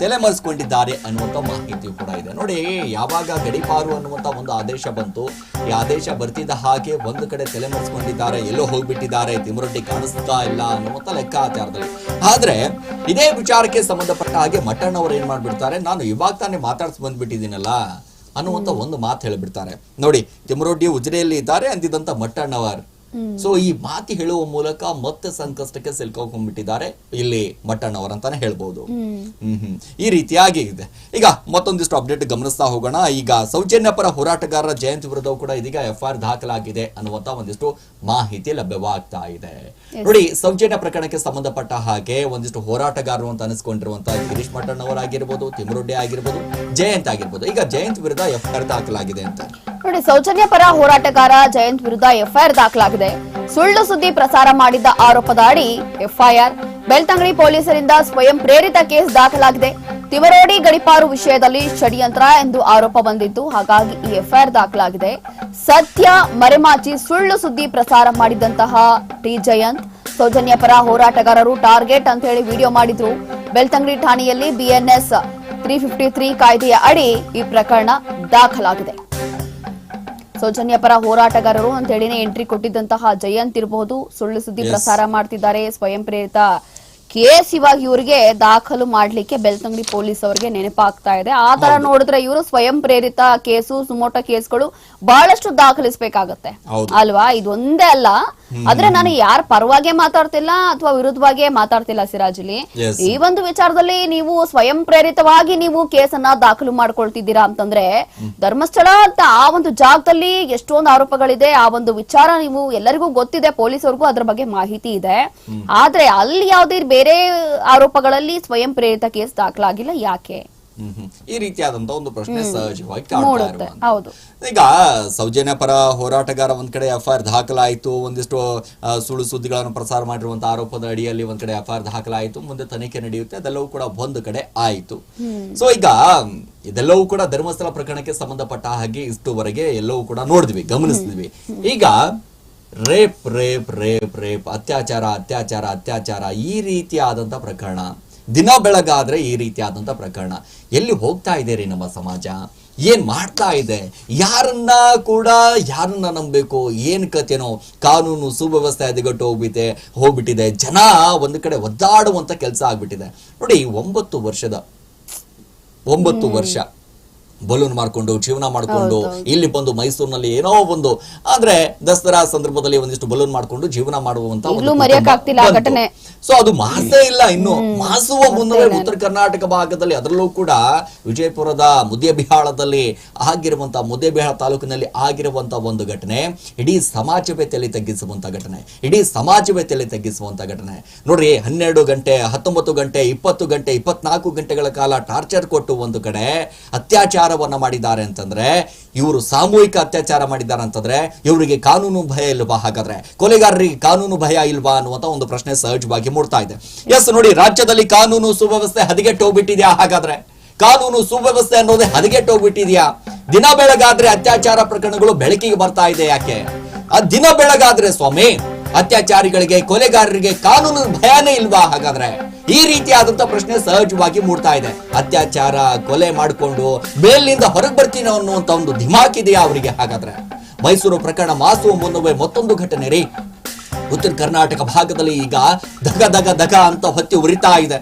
ತಲೆಮರೆಸಿಕೊಂಡಿದ್ದಾರೆ ಅನ್ನುವಂತ ಮಾಹಿತಿಯು ಕೂಡ ಇದೆ. ನೋಡಿ, ಯಾವಾಗ ಗಡಿಪಾರು ಅನ್ನುವಂತ ಒಂದು ಆದೇಶ ಬಂತು. ಈ ಆದೇಶ ಬರ್ತಿದ್ದ ಹಾಗೆ ಒಂದು ಕಡೆ ತಲೆಮರೆಸಿಕೊಂಡಿದ್ದಾರೆ, ಎಲ್ಲೋ ಹೋಗ್ಬಿಟ್ಟಿದ್ದಾರೆ ತಿಮ್ಮರೊಡ್ಡಿ ಕಾಣಿಸ್ತಾ ಇಲ್ಲ ಅನ್ನುವಂತ ಲೆಕ್ಕಾಚಾರದಲ್ಲಿ. ಆದ್ರೆ, ಇದೇ ವಿಚಾರಕ್ಕೆ ಸಂಬಂಧಪಟ್ಟ ಹಾಗೆ ಮಟ್ಟಣ್ಣವರು ಏನ್ ಮಾಡ್ಬಿಡ್ತಾರೆ, ನಾನು ಇವಾಗ ತಾನೇ ಮಾತಾಡ್ಸಿ ಬಂದ್ಬಿಟ್ಟಿದ್ದೀನಲ್ಲ ಅನ್ನುವಂತ ಒಂದು ಮಾತು ಹೇಳಿಬಿಡ್ತಾರೆ. ನೋಡಿ ತಿಮ್ಮರೊಡ್ಡಿ ಉಜಿರೆಯಲ್ಲಿ ಇದ್ದಾರೆ ಅಂದಿದಂತ ಮಟ್ಟಣ್ಣವರ್ ಸೊ ಈ ಮಾತಿ ಹೇಳುವ ಮೂಲಕ ಮತ್ತೆ ಸಂಕಷ್ಟಕ್ಕೆ ಸಿಲ್ಕೊಂಡ್ಬಿಟ್ಟಿದ್ದಾರೆ ಇಲ್ಲಿ ಮಟ್ಟಣ್ಣವರ್ ಅಂತಾನೆ ಹ್ಮ್. ಹ್ಮ್ ಈ ರೀತಿಯಾಗಿ ಇದೆ. ಈಗ ಮತ್ತೊಂದಿಷ್ಟು ಅಪ್ಡೇಟ್ ಗಮನಿಸ್ತಾ ಹೋಗೋಣ. ಈಗ ಸೌಜನ್ಯ ಪರ ಹೋರಾಟಗಾರರ ಜಯಂತಿ ವಿರುದ್ಧವೂ ಕೂಡ ಇದೀಗ ಎಫ್ಐಆರ್ ದಾಖಲಾಗಿದೆ ಅನ್ನುವಂತ ಒಂದಿಷ್ಟು ಮಾಹಿತಿ ಲಭ್ಯವಾಗ್ತಾ ಇದೆ. ನೋಡಿ ಸೌಜನ್ಯ ಪ್ರಕರಣಕ್ಕೆ ಸಂಬಂಧಪಟ್ಟ ಹಾಗೆ ಒಂದಿಷ್ಟು ಹೋರಾಟಗಾರರು ಅಂತ ಅನಿಸ್ಕೊಂಡಿರುವಂತಹ ಗಿರೀಶ್ ಮಟ್ಟಣ್ಣವರಾಗಿರ್ಬೋದು ತಿಮ್ಮರೊಡ್ಡಿ ಆಗಿರ್ಬೋದು ಜಯಂತ್ ಆಗಿರ್ಬೋದು. ಈಗ ಜಯಂತ್ ವಿರುದ್ಧ ಎಫ್ಐಆರ್ ದಾಖಲಾಗಿದೆ ಅಂತ. ನೋಡಿ ಸೌಜನ್ಯ ಪರ ಹೋರಾಟಗಾರ ಜಯಂತ್ ವಿರುದ್ಧ ಎಫ್ಐಆರ್ ದಾಖಲಾಗಿದೆ. ಸುಳ್ಳು ಸುದ್ದಿ ಪ್ರಸಾರ ಮಾಡಿದ್ದ ಆರೋಪದ ಅಡಿ ಎಫ್ಐಆರ್, ಬೆಳ್ತಂಗಡಿ ಪೊಲೀಸರಿಂದ ಸ್ವಯಂ ಪ್ರೇರಿತ ಕೇಸ್ ದಾಖಲಾಗಿದೆ. ತಿವರೋಡಿ ಗಡಿಪಾರು ವಿಷಯದಲ್ಲಿ ಷಡ್ಯಂತ್ರ ಎಂದು ಆರೋಪ ಬಂದಿದ್ದು, ಹಾಗಾಗಿ ಈ ಎಫ್ಐಆರ್ ದಾಖಲಾಗಿದೆ. ಸತ್ಯ ಮರೆಮಾಚಿ ಸುಳ್ಳು ಸುದ್ದಿ ಪ್ರಸಾರ ಮಾಡಿದಂತಹ ಟಿ ಜಯಂತ್, ಸೌಜನ್ಯ ಪರ ಹೋರಾಟಗಾರರು ಟಾರ್ಗೆಟ್ ಅಂತ ಹೇಳಿ ವಿಡಿಯೋ ಮಾಡಿದ್ರು. ಬೆಳ್ತಂಗಡಿ ಠಾಣೆಯಲ್ಲಿ ಬಿಎನ್ಎಸ್ ತ್ರೀ ಫಿಫ್ಟಿ ತ್ರೀ ಕಾಯ್ದೆಯ ಅಡಿ ಈ ಪ್ರಕರಣ ದಾಖಲಾಗಿದೆ. ಸೌಜನ್ಯ ಪರ ಹೋರಾಟಗಾರರು ಅಂತ ಹೇಳಿನೇ ಎಂಟ್ರಿ ಕೊಟ್ಟಿದ್ದಂತಹ ಜಯಂತ್ ಇರಬಹುದು ಸುಳ್ಳು ಸುದ್ದಿ ಪ್ರಸಾರ ಮಾಡ್ತಿದ್ದಾರೆ ಸ್ವಯಂ ಪ್ರೇರಿತ ಕೇಸ್ ಇವಾಗ ಇವ್ರಿಗೆ ದಾಖಲು ಮಾಡ್ಲಿಕ್ಕೆ ಬೆಳ್ತಂಗಡಿ ಪೊಲೀಸ್ ಅವರಿಗೆ ನೆನಪಾಗ್ತಾ ಇದೆ. ಆ ತರ ನೋಡಿದ್ರೆ ಇವರು ಸ್ವಯಂ ಪ್ರೇರಿತ ಕೇಸು ಸುಮೋಟ ಕೇಸ್ಗಳು ಬಹಳಷ್ಟು ದಾಖಲಿಸಬೇಕಾಗತ್ತೆ. ಅಲ್ವಾ? ಇದೊಂದೇ ಅಲ್ಲ. ಆದ್ರೆ ನಾನು ಯಾರ ಪರವಾಗಿ ಮಾತಾಡ್ತಿಲ್ಲ ಅಥವಾ ವಿರುದ್ಧವಾಗಿ ಮಾತಾಡ್ತಿಲ್ಲ ಸಿರಾಜುಲಿ? ಈ ಒಂದು ವಿಚಾರದಲ್ಲಿ ನೀವು ಸ್ವಯಂ ಪ್ರೇರಿತವಾಗಿ ನೀವು ಕೇಸನ್ನ ದಾಖಲು ಮಾಡ್ಕೊಳ್ತಿದ್ದೀರಾ ಅಂತಂದ್ರೆ ಧರ್ಮಸ್ಥಳ ಅಂತ ಆ ಒಂದು ಜಾಗದಲ್ಲಿ ಎಷ್ಟೊಂದು ಆರೋಪಗಳಿದೆ ಆ ಒಂದು ವಿಚಾರ ನೀವು ಎಲ್ಲರಿಗೂ ಗೊತ್ತಿದೆ ಪೊಲೀಸ್ ಪೊಲೀಸರಿಗೂ ಅದ್ರ ಬಗ್ಗೆ ಮಾಹಿತಿ ಇದೆ. ಆದ್ರೆ ಅಲ್ಲಿ ಯಾವುದೇ ಬೇರೆ ಆರೋಪಗಳಲ್ಲಿ ಸ್ವಯಂ ಪ್ರೇರಿತ ಕೇಸ್ ದಾಖಲಾಗಿಲ್ಲ ಯಾಕೆ. ಈ ರೀತಿಯಾದಂತ ಒಂದು ಪ್ರಶ್ನೆ ಸಹಜವಾಗಿ ಹೌದು. ಈಗ ಸೌಜನ್ಯ ಪರ ಹೋರಾಟಗಾರ ಒಂದ್ ಕಡೆ ಎಫ್ ಐಆರ್ ದಾಖಲಾಯಿತು ಒಂದಿಷ್ಟು ಸುಳ್ಳು ಸುದ್ದಿಗಳನ್ನು ಪ್ರಸಾರ ಮಾಡಿರುವಂತ ಆರೋಪದ ಅಡಿಯಲ್ಲಿ ಒಂದ್ ಕಡೆ ಎಫ್ ಐಆರ್ ದಾಖಲಾಯಿತು ಮುಂದೆ ತನಿಖೆ ನಡೆಯುತ್ತೆ ಅದೆಲ್ಲವೂ ಕೂಡ ಒಂದು ಕಡೆ ಆಯಿತು. ಸೊ ಈಗ ಇದೆಲ್ಲವೂ ಕೂಡ ಧರ್ಮಸ್ಥಳ ಪ್ರಕರಣಕ್ಕೆ ಸಂಬಂಧಪಟ್ಟ ಹಾಗೆ ಇಷ್ಟುವರೆಗೆ ಎಲ್ಲವೂ ಕೂಡ ನೋಡಿದ್ವಿ ಗಮನಿಸಿದ್ವಿ. ಈಗ ರೇಪ್ ರೇಪ್ ರೇಪ್ ರೇಪ್ ಅತ್ಯಾಚಾರ ಅತ್ಯಾಚಾರ ಅತ್ಯಾಚಾರ ಈ ರೀತಿಯಾದಂಥ ಪ್ರಕರಣ. ದಿನ ಬೆಳಗಾದರೆ ಈ ರೀತಿಯಾದಂಥ ಪ್ರಕರಣ. ಎಲ್ಲಿ ಹೋಗ್ತಾ ಇದೆ ರೀ ನಮ್ಮ ಸಮಾಜ? ಏನ್ ಮಾಡ್ತಾ ಇದೆ? ಯಾರನ್ನ ಕೂಡ ಯಾರನ್ನ ನಂಬಬೇಕು? ಏನ್ ಕಥೆನೋ? ಕಾನೂನು ಸುವ್ಯವಸ್ಥೆ ಹದಗೆಟ್ಟು ಹೋಗ್ಬಿಟ್ಟೆ ಹೋಗ್ಬಿಟ್ಟಿದೆ. ಜನ ಒಂದು ಕಡೆ ಒದ್ದಾಡುವಂಥ ಕೆಲಸ ಆಗ್ಬಿಟ್ಟಿದೆ. ನೋಡಿ ಒಂಬತ್ತು ವರ್ಷದ ಒಂಬತ್ತು ವರ್ಷ. ಬಲೂನ್ ಮಾಡಿಕೊಂಡು ಜೀವನ ಮಾಡಿಕೊಂಡು ಇಲ್ಲಿ ಬಂದು ಮೈಸೂರಿನಲ್ಲಿ ಏನೋ ಒಂದು. ಆದ್ರೆ ದಸರಾ ಸಂದರ್ಭದಲ್ಲಿ ಒಂದಿಷ್ಟು ಬಲೂನ್ ಮಾಡಿಕೊಂಡು ಜೀವನ ಮಾಡುವಂತ. ಸೊ ಅದು ಮಾಸೇ ಇಲ್ಲ ಇನ್ನು. ಮಾಸುವ ಮುನ್ನವೇ ಉತ್ತರ ಕರ್ನಾಟಕ ಭಾಗದಲ್ಲಿ ಅದರಲ್ಲೂ ಕೂಡ ವಿಜಯಪುರದ ಮುದ್ದೇಬಿಹಾಳದಲ್ಲಿ ಆಗಿರುವಂತಹ ಮುದ್ದೇಬಿಹಾಳ ತಾಲೂಕಿನಲ್ಲಿ ಆಗಿರುವಂತಹ ಒಂದು ಘಟನೆ. ಇಡೀ ಸಮಾಜವೇ ತಲೆ ತಗ್ಗಿಸುವಂತ ಘಟನೆ. ಇಡೀ ಸಮಾಜವೇ ತಲೆ ತಗ್ಗಿಸುವಂತ ಘಟನೆ. ನೋಡ್ರಿ ಹನ್ನೆರಡು ಗಂಟೆ ಹತ್ತೊಂಬತ್ತು ಗಂಟೆ ಇಪ್ಪತ್ತು ಗಂಟೆ ಇಪ್ಪತ್ನಾಲ್ಕು ಗಂಟೆಗಳ ಕಾಲ ಟಾರ್ಚರ್ ಕೊಟ್ಟು ಒಂದು ಕಡೆ ಅತ್ಯಾಚಾರವನ್ನ ಮಾಡಿದ್ದಾರೆ ಅಂತಂದ್ರೆ, ಇವರು ಸಾಮೂಹಿಕ ಅತ್ಯಾಚಾರ ಮಾಡಿದ್ದಾರೆ ಅಂತಂದ್ರೆ, ಇವರಿಗೆ ಕಾನೂನು ಭಯ ಇಲ್ವಾ ಹಾಗಾದ್ರೆ? ಕೊಲೆಗಾರರಿಗೆ ಕಾನೂನು ಭಯ ಇಲ್ವಾ ಅನ್ನುವಂತ ಒಂದು ಪ್ರಶ್ನೆ ಸಹಜವಾಗಿ ಮೂಡ್ತಾ ಇದೆ. ಎಸ್, ನೋಡಿ, ರಾಜ್ಯದಲ್ಲಿ ಕಾನೂನು ಸುವ್ಯವಸ್ಥೆ ಹದಗೆಟ್ಟು ಹೋಗ್ಬಿಟ್ಟಿದ್ಯಾ ಹಾಗಾದ್ರೆ? ಕಾನೂನು ಸುವ್ಯವಸ್ಥೆ ಅನ್ನೋದೇ ಹದಗೆಟ್ಟು ಹೋಗ್ಬಿಟ್ಟಿದ್ಯಾ? ದಿನ ಬೆಳಗಾದ್ರೆ ಅತ್ಯಾಚಾರ ಪ್ರಕರಣಗಳು ಬೆಳಕಿಗೆ ಬರ್ತಾ ಇದೆ ಯಾಕೆ? ಆ ದಿನ ಬೆಳಗಾದ್ರೆ ಸ್ವಾಮಿ ಅತ್ಯಾಚಾರಿಗಳಿಗೆ, ಕೊಲೆಗಾರರಿಗೆ ಕಾನೂನು ಭಯನೇ ಇಲ್ವಾ ಹಾಗಾದ್ರೆ? ಈ ರೀತಿಯಾದಂತ ಪ್ರಶ್ನೆ ಸಹಜವಾಗಿ ಮೂಡ್ತಾ ಇದೆ. ಅತ್ಯಾಚಾರ, ಕೊಲೆ ಮಾಡಿಕೊಂಡು ಮೇಲಿನಿಂದ ಹೊರಗೆ ಬರ್ತೀನಿ ಅನ್ನುವಂತ ಒಂದು ಧಿಮಾಕ್ ಇದೆಯಾ ಅವರಿಗೆ ಹಾಗಾದ್ರೆ? ಮೈಸೂರು ಪ್ರಕರಣ ಮಾಸುವ ಮುನ್ನವೇ ಮತ್ತೊಂದು ಘಟನೆ ರೀ. ಉತ್ತರ ಕರ್ನಾಟಕ ಭಾಗದಲ್ಲಿ ಈಗ ಧಗ ಧಗ ಧಗ ಅಂತ ಹೊತ್ತಿ ಉರಿತಾ ಇದೆ.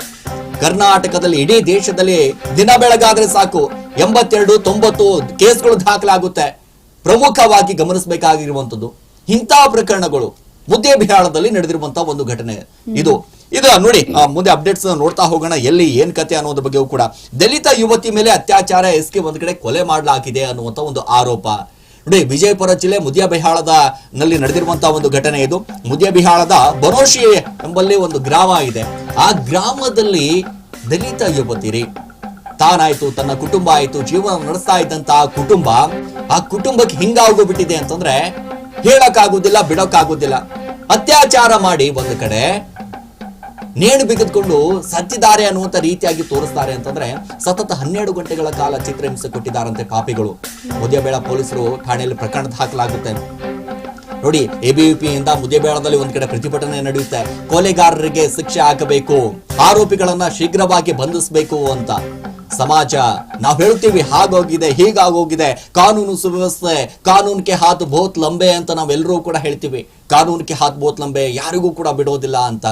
ಕರ್ನಾಟಕದಲ್ಲಿ ಇಡೀ ದೇಶದಲ್ಲಿ ದಿನ ಬೆಳಗಾದ್ರೆ ಸಾಕು. ಎಂಬತ್ತೆರಡು, ತೊಂಬತ್ತು ಕೇಸ್ಗಳು ದಾಖಲಾಗುತ್ತೆ. ಪ್ರಮುಖವಾಗಿ ಗಮನಿಸಬೇಕಾಗಿರುವಂತದ್ದು ಇಂತಹ ಪ್ರಕರಣಗಳು. ಮುದ್ದೇಬಿಹಾಳದಲ್ಲಿ ನಡೆದಿರುವಂತಹ ಒಂದು ಘಟನೆ ಇದು. ಇದು ನೋಡಿ ಮುಂದೆ ಅಪ್ಡೇಟ್ಸ್ ನೋಡ್ತಾ ಹೋಗೋಣ, ಎಲ್ಲಿ ಏನ್ ಕತೆ ಅನ್ನೋದ್ರ ಬಗ್ಗೆಯೂ ಕೂಡ. ದಲಿತ ಯುವತಿ ಮೇಲೆ ಅತ್ಯಾಚಾರ, ಎಸ್ಕೆ ಒಂದ್ ಕಡೆ ಕೊಲೆ ಮಾಡಲಾಗಿದೆ ಅನ್ನುವಂತ ಒಂದು ಆರೋಪ. ನೋಡಿ, ವಿಜಯಪುರ ಜಿಲ್ಲೆ ಮುದ್ಯಬಿಹಾಳದ ನಲ್ಲಿ ನಡೆದಿರುವಂತಹ ಒಂದು ಘಟನೆ ಇದು. ಮುದ್ಯಬಿಹಾಳದ ಬರೋಶಿ ಎಂಬಲ್ಲಿ ಒಂದು ಗ್ರಾಮ ಇದೆ. ಆ ಗ್ರಾಮದಲ್ಲಿ ದಲಿತ ಯುವತಿರಿ. ತಾನಾಯ್ತು, ತನ್ನ ಕುಟುಂಬ ಆಯ್ತು, ಜೀವನ ನಡೆಸ್ತಾ ಇದ್ದಂತಹ ಕುಟುಂಬ, ಆ ಕುಟುಂಬಕ್ಕೆ ಹಿಂಗಾಗೋಗ್ಬಿಟ್ಟಿದೆ ಅಂತಂದ್ರೆ ಹೇಳಕ್ಕಾಗೋದಿಲ್ಲ, ಬಿಡೋಕ್ಕಾಗೋದಿಲ್ಲ. ಅತ್ಯಾಚಾರ ಮಾಡಿ ಒಂದು ಕಡೆ, ನೇಣು ಬಿಗಿದ್ಕೊಂಡು ಸತ್ತಿದ್ದಾರೆ ಅನ್ನುವಂತ ರೀತಿಯಾಗಿ ತೋರಿಸ್ತಾರೆ ಅಂತಂದ್ರೆ, ಸತತ ಹನ್ನೆರಡು ಗಂಟೆಗಳ ಕಾಲ ಚಿತ್ರಹಿಂಸೆ ಕೊಟ್ಟಿದ್ದಾರಂತೆ ಪಾಪಿಗಳು ಮುದ್ಯಬೇಳ ಪೊಲೀಸರು ಠಾಣೆಯಲ್ಲಿ ಪ್ರಕರಣ ದಾಖಲಾಗುತ್ತೆ. ನೋಡಿ ಎಬಿವಿಪಿ ಇಂದ ಮುದ್ಯಬೇಳದಲ್ಲಿ ಒಂದ್ ಕಡೆ ಪ್ರತಿಭಟನೆ ನಡೆಯುತ್ತೆ. ಕೊಲೆಗಾರರಿಗೆ ಶಿಕ್ಷೆ ಆಗಬೇಕು. ಆರೋಪಿಗಳನ್ನ ಶೀಘ್ರವಾಗಿ ಬಂಧಿಸಬೇಕು ಅಂತ. ಸಮಾಜ, ನಾವ್ ಹೇಳ್ತೀವಿ ಹಾಗೋಗಿದೆ, ಹೀಗಾಗೋಗಿದೆ, ಕಾನೂನು ಸುವ್ಯವಸ್ಥೆ, ಕಾನೂನ್ಗೆ ಹಾತ್ ಬೋತ್ ಲಂಬೆ ಅಂತ ನಾವೆಲ್ಲರೂ ಕೂಡ ಹೇಳ್ತೀವಿ. ಕಾನೂನ್ಗೆ ಹಾತ್ ಬೋತ್ ಲಂಬೆ ಯಾರಿಗೂ ಕೂಡ ಬಿಡೋದಿಲ್ಲ ಅಂತ.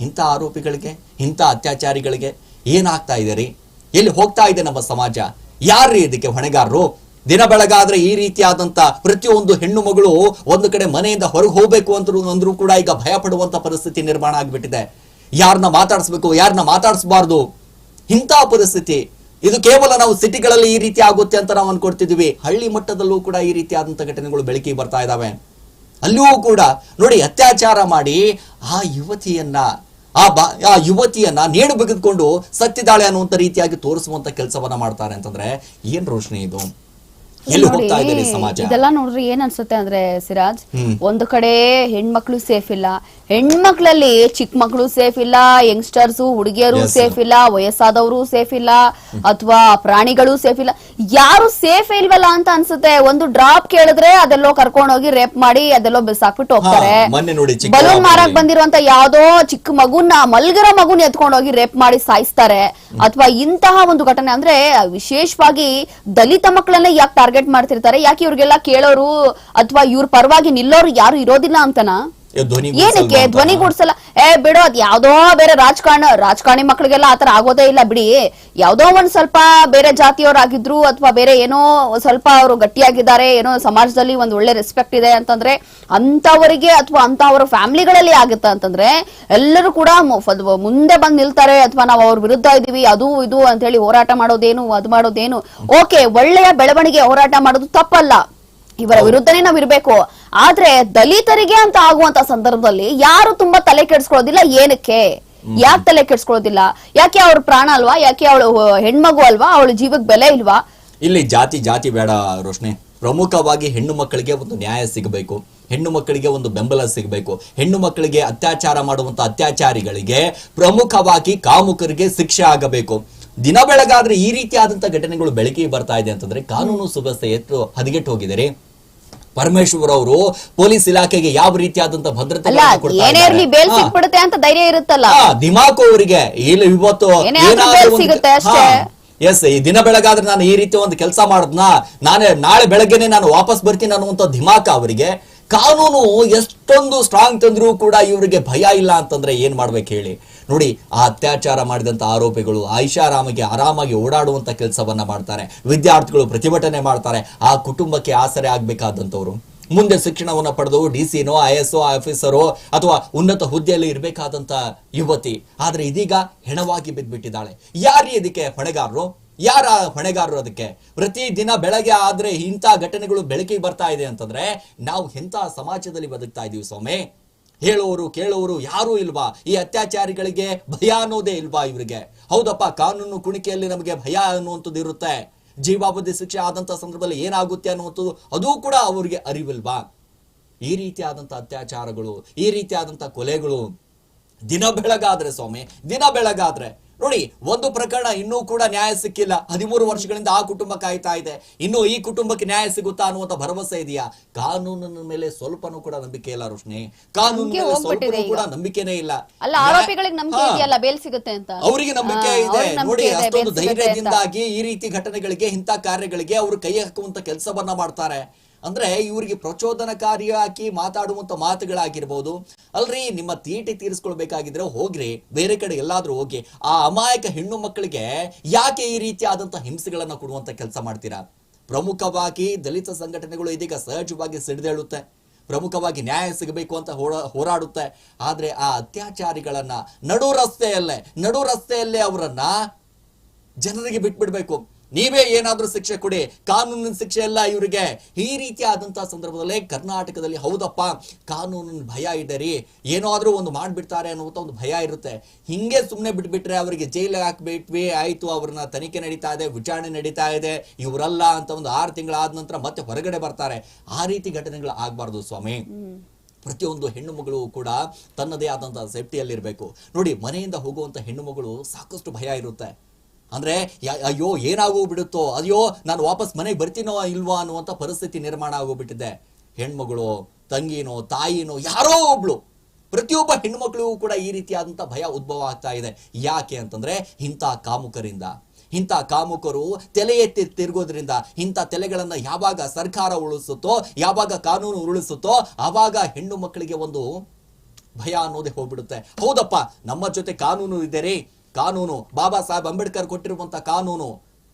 ಇಂಥ ಆರೋಪಿಗಳಿಗೆ, ಇಂಥ ಅತ್ಯಾಚಾರಿಗಳಿಗೆ ಏನಾಗ್ತಾ ಇದೆ ರೀ? ಎಲ್ಲಿ ಹೋಗ್ತಾ ಇದೆ ನಮ್ಮ ಸಮಾಜ? ಯಾರ್ರೀ ಇದಕ್ಕೆ ಹೊಣೆಗಾರರು? ದಿನ ಬೆಳಗಾದ್ರೆ ಈ ರೀತಿಯಾದಂತ ಪ್ರತಿಯೊಂದು ಹೆಣ್ಣು ಮಗಳು ಒಂದು ಕಡೆ ಮನೆಯಿಂದ ಹೊರಗೆ ಹೋಗ್ಬೇಕು ಅಂತ ಅಂದ್ರೂ ಕೂಡ ಈಗ ಭಯ ಪಡುವಂತ ಪರಿಸ್ಥಿತಿ ನಿರ್ಮಾಣ ಆಗಿಬಿಟ್ಟಿದೆ. ಯಾರನ್ನ ಮಾತಾಡಿಸ್ಬೇಕು ಯಾರನ್ನ ಮಾತಾಡಿಸಬಾರ್ದು? ಇಂಥ ಪರಿಸ್ಥಿತಿ. ಇದು ಕೇವಲ ನಾವು ಸಿಟಿಗಳಲ್ಲಿ ಈ ರೀತಿ ಆಗುತ್ತೆ ಅಂತ ನಾವು ಅನ್ಕೊಡ್ತಿದೀವಿ ಹಳ್ಳಿ ಮಟ್ಟದಲ್ಲೂ ಕೂಡ ಈ ರೀತಿಯಾದಂತ ಘಟನೆಗಳು ಬೆಳಕಿಗೆ ಬರ್ತಾ ಇದಾವೆ. ಅಲ್ಲಿಯೂ ಕೂಡ ನೋಡಿ ಅತ್ಯಾಚಾರ ಮಾಡಿ ಆ ಯುವತಿಯನ್ನ, ಆ ಬಾ, ಆ ಯುವತಿಯನ್ನ ನೇಣು ಬಗೆದುಕೊಂಡು ಸತ್ತಿದ್ದಾಳೆ ಅನ್ನುವಂತ ರೀತಿಯಾಗಿ ತೋರಿಸುವಂತ ಕೆಲಸವನ್ನ ಮಾಡ್ತಾರೆ ಅಂತಂದ್ರೆ ಏನ್ ರೋಷಣೆ ಇದು? ಎಲ್ಲಿ ನೋಡಿ, ಹೋಗ್ತಾ ಇದೆ ಸಮಾಜ? ಇದೆಲ್ಲ ನೋಡ್ರಿ ಏನ್ ಅನ್ಸುತ್ತೆ ಅಂದ್ರೆ ಸಿರಾಜ್. ಒಂದು ಕಡೆ ಹೆಣ್ಮಕ್ಳು ಸೇಫ್ ಇಲ್ಲ. ಹೆಣ್ಮಕ್ಳಲ್ಲಿ ಚಿಕ್ಕ ಮಕ್ಳು ಸೇಫ್ ಇಲ್ಲ ಯಂಗ್ಸ್ಟರ್ಸ್ ಹುಡುಗಿಯರು. ಸೇಫ್ ಇಲ್ಲ ವಯಸ್ಸಾದವರು ಸೇಫ್ ಇಲ್ಲ ಅಥವಾ ಪ್ರಾಣಿಗಳು ಸೇಫ್ ಇಲ್ಲ. ಯಾರು ಸೇಫ್ ಇಲ್ವಲ್ಲ ಅಂತ ಅನ್ಸುತ್ತೆ. ಒಂದು ಡ್ರಾಪ್ ಕೇಳಿದ್ರೆ ಅದೆಲ್ಲೋ ಕರ್ಕೊಂಡೋಗಿ ರೇಪ್ ಮಾಡಿ ಅದೆಲ್ಲೋ ಬಿಸಾಕ್ಬಿಟ್ಟು ಹೋಗ್ತಾರೆ. ಬಲೂನ್ ಮಾರಾಕ್ ಬಂದಿರುವಂತ ಯಾವ್ದೋ ಚಿಕ್ಕ ಮಗುನ ಮಲ್ಗರ ಮಗುನ ಎತ್ಕೊಂಡೋಗಿ ರೇಪ್ ಮಾಡಿ ಸಾಯಿಸ್ತಾರೆ. ಅಥವಾ ಇಂತಹ ಒಂದು ಘಟನೆ ಅಂದ್ರೆ ವಿಶೇಷವಾಗಿ ದಲಿತ ಮಕ್ಕಳನ್ನ ಯಾಕೆ ಟಾರ್ಗೆಟ್ ಮಾಡ್ತಿರ್ತಾರೆ. ಯಾಕೆ ಇವ್ರಿಗೆಲ್ಲ ಕೇಳೋರು ಅಥವಾ ಇವ್ರ ಪರವಾಗಿ ನಿಲ್ಲೋರು ಯಾರು ಇರೋದಿಲ್ಲ ಅಂತನಾ? ಏನಕ್ಕೆ? ಧ್ವನಿ ಅಂತ? ಗುಡ್ಸಲ್ಲ? ಏ ಬಿಡು ಅದ್ ಯಾವ್ದೋ ಬೇರೆ ರಾಜಕಾರಣ ರಾಜಕಾರಣಿ ಮಕ್ಳಿಗೆಲ್ಲ ಆತರ ಆಗೋದೇ ಇಲ್ಲ ಬಿಡಿ. ಯಾವ್ದೋ ಒಂದ್ ಸ್ವಲ್ಪ ಬೇರೆ ಜಾತಿಯವರಾಗಿದ್ರು ಅಥವಾ ಬೇರೆ ಏನೋ ಸ್ವಲ್ಪ ಅವರು ಗಟ್ಟಿಯಾಗಿದ್ದಾರೆ ಏನೋ ಸಮಾಜದಲ್ಲಿ ಒಂದ್ ಒಳ್ಳೆ ರೆಸ್ಪೆಕ್ಟ್ ಇದೆ ಅಂತಂದ್ರೆ ಅಂತವರಿಗೆ ಅಥವಾ ಅಂತವರ ಫ್ಯಾಮಿಲಿಗಳಲ್ಲಿ ಆಗುತ್ತೆ ಅಂತಂದ್ರೆ ಎಲ್ಲರೂ ಕೂಡ ಮುಂದೆ ಬಂದ್ ನಿಲ್ತಾರೆ ಅಥವಾ ನಾವು ಅವ್ರ ವಿರುದ್ಧ ಇದೀವಿ ಅದು ಇದು ಅಂತ ಹೇಳಿ ಹೋರಾಟ ಮಾಡೋದೇನು ಅದ್ ಮಾಡೋದೇನು. ಓಕೆ ಒಳ್ಳೆಯ ಬೆಳವಣಿಗೆ ಹೋರಾಟ ಮಾಡೋದು ತಪ್ಪಲ್ಲ. ಇವರ ವಿರುದ್ಧನೇ ನಾವ್ ಇರ್ಬೇಕು. ಆದ್ರೆ ದಲಿತರಿಗೆ ಅಂತ ಆಗುವಂತ ಸಂದರ್ಭದಲ್ಲಿ ಯಾರು ತುಂಬಾ ತಲೆ ಕೆಡ್ಸ್ಕೊಳ್ಳೋದಿಲ್ಲ ಏನಕ್ಕೆ? ಯಾಕೆ ತಲೆ ಕೆಡ್ಸ್ಕೊಳ್ಳೋದಿಲ್ಲ? ಯಾಕೆ ಅವ್ರ ಪ್ರಾಣ ಅಲ್ವಾ? ಯಾಕೆ ಅವಳು ಹೆಣ್ಮಗು ಅಲ್ವಾ? ಅವಳು ಜೀವಕ್ಕೆ ಬೆಲೆ ಇಲ್ವಾ? ಇಲ್ಲಿ ಜಾತಿ ಜಾತಿ ಬೇಡ ರೋಷ್ಣೆ. ಪ್ರಮುಖವಾಗಿ ಹೆಣ್ಣು ಮಕ್ಕಳಿಗೆ ಒಂದು ನ್ಯಾಯ ಸಿಗಬೇಕು. ಹೆಣ್ಣು ಮಕ್ಕಳಿಗೆ ಒಂದು ಬೆಂಬಲ ಸಿಗಬೇಕು. ಹೆಣ್ಣು ಮಕ್ಕಳಿಗೆ ಅತ್ಯಾಚಾರ ಮಾಡುವಂತ ಅತ್ಯಾಚಾರಿಗಳಿಗೆ ಪ್ರಮುಖವಾಗಿ ಕಾಮುಕರಿಗೆ ಶಿಕ್ಷೆ ಆಗಬೇಕು. ದಿನ ಬೆಳಗಾದ್ರೆ ಈ ರೀತಿಯಾದಂತ ಘಟನೆಗಳು ಬೆಳಕಿಗೆ ಬರ್ತಾ ಇದೆ ಅಂತಂದ್ರೆ ಕಾನೂನು ಸುವ್ಯವಸ್ಥೆ ಎತ್ತು ಹದಗೆಟ್ಟು ಹೋಗಿದ್ದಾರೆ. ಪರಮೇಶ್ವರ್ ಅವರು ಪೊಲೀಸ್ ಇಲಾಖೆಗೆ ಯಾವ ರೀತಿಯಾದಂತಹ ಭದ್ರತೆ ಏನೇ ಇರ್ಲಿ ಬೇಲ್ ಸಿಕ್ಬಿಡುತ್ತೆ ಅಂತ ಧೈರ್ಯ ಇರುತ್ತಲ್ಲ? ದಿಮಾಕು ಅವರಿಗೆ. ಇಲ್ಲಿ ಇವತ್ತು ಏನೇ ಸಿಗುತ್ತೆ ಅಷ್ಟೇ. ಎಸ್ ಈ ದಿನ ಬೆಳಗಾದ್ರೆ ನಾನು ಈ ರೀತಿ ಒಂದು ಕೆಲಸ ಮಾಡದ್ನ. ನಾನೇ ನಾಳೆ ಬೆಳಗ್ಗೆನೆ ನಾನು ವಾಪಸ್ ಬರ್ತೀನಿ ಅನ್ನುವಂತ ದಿಮಾಕ ಅವರಿಗೆ. ಕಾನೂನು ಎಷ್ಟೊಂದು ಸ್ಟ್ರಾಂಗ್ ತಂದ್ರೂ ಕೂಡ ಇವರಿಗೆ ಭಯ ಇಲ್ಲ ಅಂತಂದ್ರೆ ಏನ್ ಮಾಡ್ಬೇಕು ಹೇಳಿ? ನೋಡಿ, ಆ ಅತ್ಯಾಚಾರ ಮಾಡಿದಂಥ ಆರೋಪಿಗಳು ಐಷಾರಾಮಿಗೆ ಆರಾಮಾಗಿ ಓಡಾಡುವಂಥ ಕೆಲಸವನ್ನ ಮಾಡ್ತಾರೆ. ವಿದ್ಯಾರ್ಥಿಗಳು ಪ್ರತಿಭಟನೆ ಮಾಡ್ತಾರೆ. ಆ ಕುಟುಂಬಕ್ಕೆ ಆಸರೆ ಆಗಬೇಕಾದಂಥವ್ರು ಮುಂದೆ ಶಿಕ್ಷಣವನ್ನ ಪಡೆದು ಡಿ ಸಿನೋ ಐ ಎಸ್ ಆಫೀಸರೋ ಅಥವಾ ಉನ್ನತ ಹುದ್ದೆಯಲ್ಲಿ ಇರಬೇಕಾದಂಥ ಯುವತಿ. ಆದರೆ ಇದೀಗ ಹೆಣವಾಗಿ ಬಿದ್ದುಬಿಟ್ಟಿದ್ದಾಳೆ ಯಾರು ಇದಕ್ಕೆ ಹೊಣೆಗಾರರು? ಯಾರ ಹೊಣೆಗಾರರು ಅದಕ್ಕೆ? ಪ್ರತಿ ದಿನ ಬೆಳಗ್ಗೆ ಆದ್ರೆ ಇಂಥ ಘಟನೆಗಳು ಬೆಳಕಿಗೆ ಬರ್ತಾ ಇದೆ ಅಂತಂದ್ರೆ ನಾವು ಎಂತ ಸಮಾಜದಲ್ಲಿ ಬದುಕ್ತಾ ಇದ್ದೀವಿ ಸ್ವಾಮಿ? ಹೇಳುವವರು ಕೇಳೋರು ಯಾರೂ ಇಲ್ವಾ? ಈ ಅತ್ಯಾಚಾರಿಗಳಿಗೆ ಭಯ ಅನ್ನೋದೇ ಇಲ್ವಾ ಇವರಿಗೆ? ಹೌದಪ್ಪ, ಕಾನೂನು ಕುಣಿಕೆಯಲ್ಲಿ ನಮಗೆ ಭಯ ಅನ್ನುವಂಥದ್ದು ಇರುತ್ತೆ. ಜೀವಾವಧಿ ಶಿಕ್ಷೆ ಆದಂತ ಸಂದರ್ಭದಲ್ಲಿ ಏನಾಗುತ್ತೆ ಅನ್ನುವಂಥದ್ದು ಅದೂ ಕೂಡ ಅವರಿಗೆ ಅರಿವಿಲ್ವಾ? ಈ ರೀತಿಯಾದಂಥ ಅತ್ಯಾಚಾರಗಳು, ಈ ರೀತಿಯಾದಂಥ ಕೊಲೆಗಳು ದಿನ ಬೆಳಗಾದ್ರೆ ಸ್ವಾಮಿ, ದಿನ ಬೆಳಗಾದ್ರೆ ನೋಡಿ ಒಂದು ಪ್ರಕರಣ ಇನ್ನೂ ಕೂಡ ನ್ಯಾಯ ಸಿಕ್ಕಿಲ್ಲ. ಹದಿಮೂರು ವರ್ಷಗಳಿಂದ ಆ ಕುಟುಂಬ ಕಾಯ್ತಾ ಇದೆ. ಇನ್ನು ಈ ಕುಟುಂಬಕ್ಕೆ ನ್ಯಾಯ ಸಿಗುತ್ತಾ ಅನ್ನುವಂತ ಭರವಸೆ ಇದೆಯಾ? ಕಾನೂನಿನ ಮೇಲೆ ಸ್ವಲ್ಪನೂ ಕೂಡ ನಂಬಿಕೆ ಇಲ್ಲ ರೋಶ್ನಿ. ಮೇಲೆ ಸ್ವಲ್ಪನೂ ಕೂಡ ನಂಬಿಕೆನೇ ಇಲ್ಲ. ಅವರಿಗೆ ನಂಬಿಕೆ ಇದೆ. ನೋಡಿ ಅಷ್ಟೊಂದು. ಧೈರ್ಯದಿಂದಾಗಿ ಈ ರೀತಿ ಘಟನೆಗಳಿಗೆ ಇಂಥ ಕಾರ್ಯಗಳಿಗೆ ಅವರು ಕೈ ಹಾಕುವಂತ ಕೆಲಸವನ್ನ ಮಾಡ್ತಾರೆ. ಅಂದ್ರೆ ಇವರಿಗೆ ಪ್ರಚೋದನಕಾರಿಯಾಗಿ ಮಾತಾಡುವಂತ ಮಾತುಗಳಾಗಿರ್ಬೋದು. ಅಲ್ರಿ, ನಿಮ್ಮ ತೀಟಿ ತೀರಿಸ್ಕೊಳ್ಬೇಕಾಗಿದ್ರೆ ಹೋಗ್ರಿ, ಬೇರೆ ಕಡೆ ಎಲ್ಲಾದ್ರೂ ಹೋಗಿ. ಆ ಅಮಾಯಕ ಹೆಣ್ಣು ಮಕ್ಕಳಿಗೆ ಯಾಕೆ ಈ ರೀತಿಯಾದಂತ ಹಿಂಸೆಗಳನ್ನ ಕೊಡುವಂತ ಕೆಲಸ ಮಾಡ್ತೀರಾ? ಪ್ರಮುಖವಾಗಿ ದಲಿತ ಸಂಘಟನೆಗಳು ಇದೀಗ ಸಹಜವಾಗಿ ಸಿಡಿದೇಳುತ್ತೆ. ಪ್ರಮುಖವಾಗಿ ನ್ಯಾಯ ಸಿಗಬೇಕು ಅಂತ ಹೋರಾ- ಹೋರಾಡುತ್ತೆ. ಆದರೆ ಆ ಅತ್ಯಾಚಾರಿಗಳನ್ನ ನಡು ರಸ್ತೆಯಲ್ಲೇ ನಡು ರಸ್ತೆಯಲ್ಲೇ ಅವರನ್ನ ಜನರಿಗೆ ಬಿಟ್ಬಿಡ್ಬೇಕು. ನೀವೇ ಏನಾದರೂ ಶಿಕ್ಷೆ ಕೊಡಿ, ಕಾನೂನಿನ ಶಿಕ್ಷೆ ಅಲ್ಲ ಇವರಿಗೆ. ಈ ರೀತಿಯಾದಂತಹ ಸಂದರ್ಭದಲ್ಲೇ ಕರ್ನಾಟಕದಲ್ಲಿ ಹೌದಪ್ಪ, ಕಾನೂನಿನ ಭಯ ಇದೆ ರೀ. ಏನಾದರೂ ಒಂದು ಮಾಡಿಬಿಡ್ತಾರೆ ಅನ್ನುವಂಥ ಒಂದು ಭಯ ಇರುತ್ತೆ. ಹಿಂಗೆ ಸುಮ್ಮನೆ ಬಿಟ್ಬಿಟ್ರೆ ಅವರಿಗೆ ಜೈಲಿಗೆ ಹಾಕ್ಬಿಟ್ವಿ, ಆಯಿತು ಅವ್ರನ್ನ ತನಿಖೆ ನಡೀತಾ ಇದೆ, ವಿಚಾರಣೆ ನಡೀತಾ ಇದೆ, ಇವರಲ್ಲ ಅಂತ ಒಂದು ಆರು ತಿಂಗಳಾದ ನಂತರ ಮತ್ತೆ ಹೊರಗಡೆ ಬರ್ತಾರೆ. ಆ ರೀತಿ ಘಟನೆಗಳು ಆಗಬಾರ್ದು ಸ್ವಾಮಿ. ಪ್ರತಿಯೊಂದು ಹೆಣ್ಣು ಮಗಳು ಕೂಡ ತನ್ನದೇ ಆದಂತಹ ಸೇಫ್ಟಿಯಲ್ಲಿರಬೇಕು ನೋಡಿ, ಮನೆಯಿಂದ ಹೋಗುವಂತ ಹೆಣ್ಣು ಮಗಳು ಸಾಕಷ್ಟು ಭಯ ಇರುತ್ತೆ. ಅಂದ್ರೆ ಅಯ್ಯೋ, ಏನಾಗೋಗ್ಬಿಡುತ್ತೋ, ಅಯ್ಯೋ, ನಾನು ವಾಪಸ್ ಮನೆಗೆ ಬರ್ತೀನೋ ಇಲ್ವಾ ಅನ್ನುವಂತ ಪರಿಸ್ಥಿತಿ ನಿರ್ಮಾಣ ಆಗೋಗ್ಬಿಟ್ಟಿದೆ. ಹೆಣ್ಮಗಳು, ತಂಗಿನೋ, ತಾಯಿನೋ, ಯಾರೋ ಒಬ್ಳು, ಪ್ರತಿಯೊಬ್ಬ ಹೆಣ್ಮಕ್ಳಿಗೂ ಕೂಡ ಈ ರೀತಿಯಾದಂಥ ಭಯ ಉದ್ಭವ ಆಗ್ತಾ ಇದೆ. ಯಾಕೆ ಅಂತಂದ್ರೆ, ಇಂಥ ಕಾಮುಕರಿಂದ. ಇಂಥ ಕಾಮುಕರು ತಲೆ ಎತ್ತಿ ತಿರುಗೋದ್ರಿಂದ, ಇಂಥ ತಲೆಗಳನ್ನು ಯಾವಾಗ ಸರ್ಕಾರ ಉಳಿಸುತ್ತೋ ಯಾವಾಗ ಕಾನೂನು ಉರುಳಿಸುತ್ತೋ, ಆವಾಗ ಹೆಣ್ಣು ಮಕ್ಕಳಿಗೆ ಒಂದು ಭಯ ಅನ್ನೋದೇ ಹೋಗ್ಬಿಡುತ್ತೆ. ಹೌದಪ್ಪ, ನಮ್ಮ ಜೊತೆ ಕಾನೂನು ಇದೆ ರೀ. ಕಾನೂನು. ಬಾಬಾ ಸಾಹೇಬ್ ಅಂಬೇಡ್ಕರ್ ಕೊಟ್ಟಿರುವಂತಹ ಕಾನೂನು.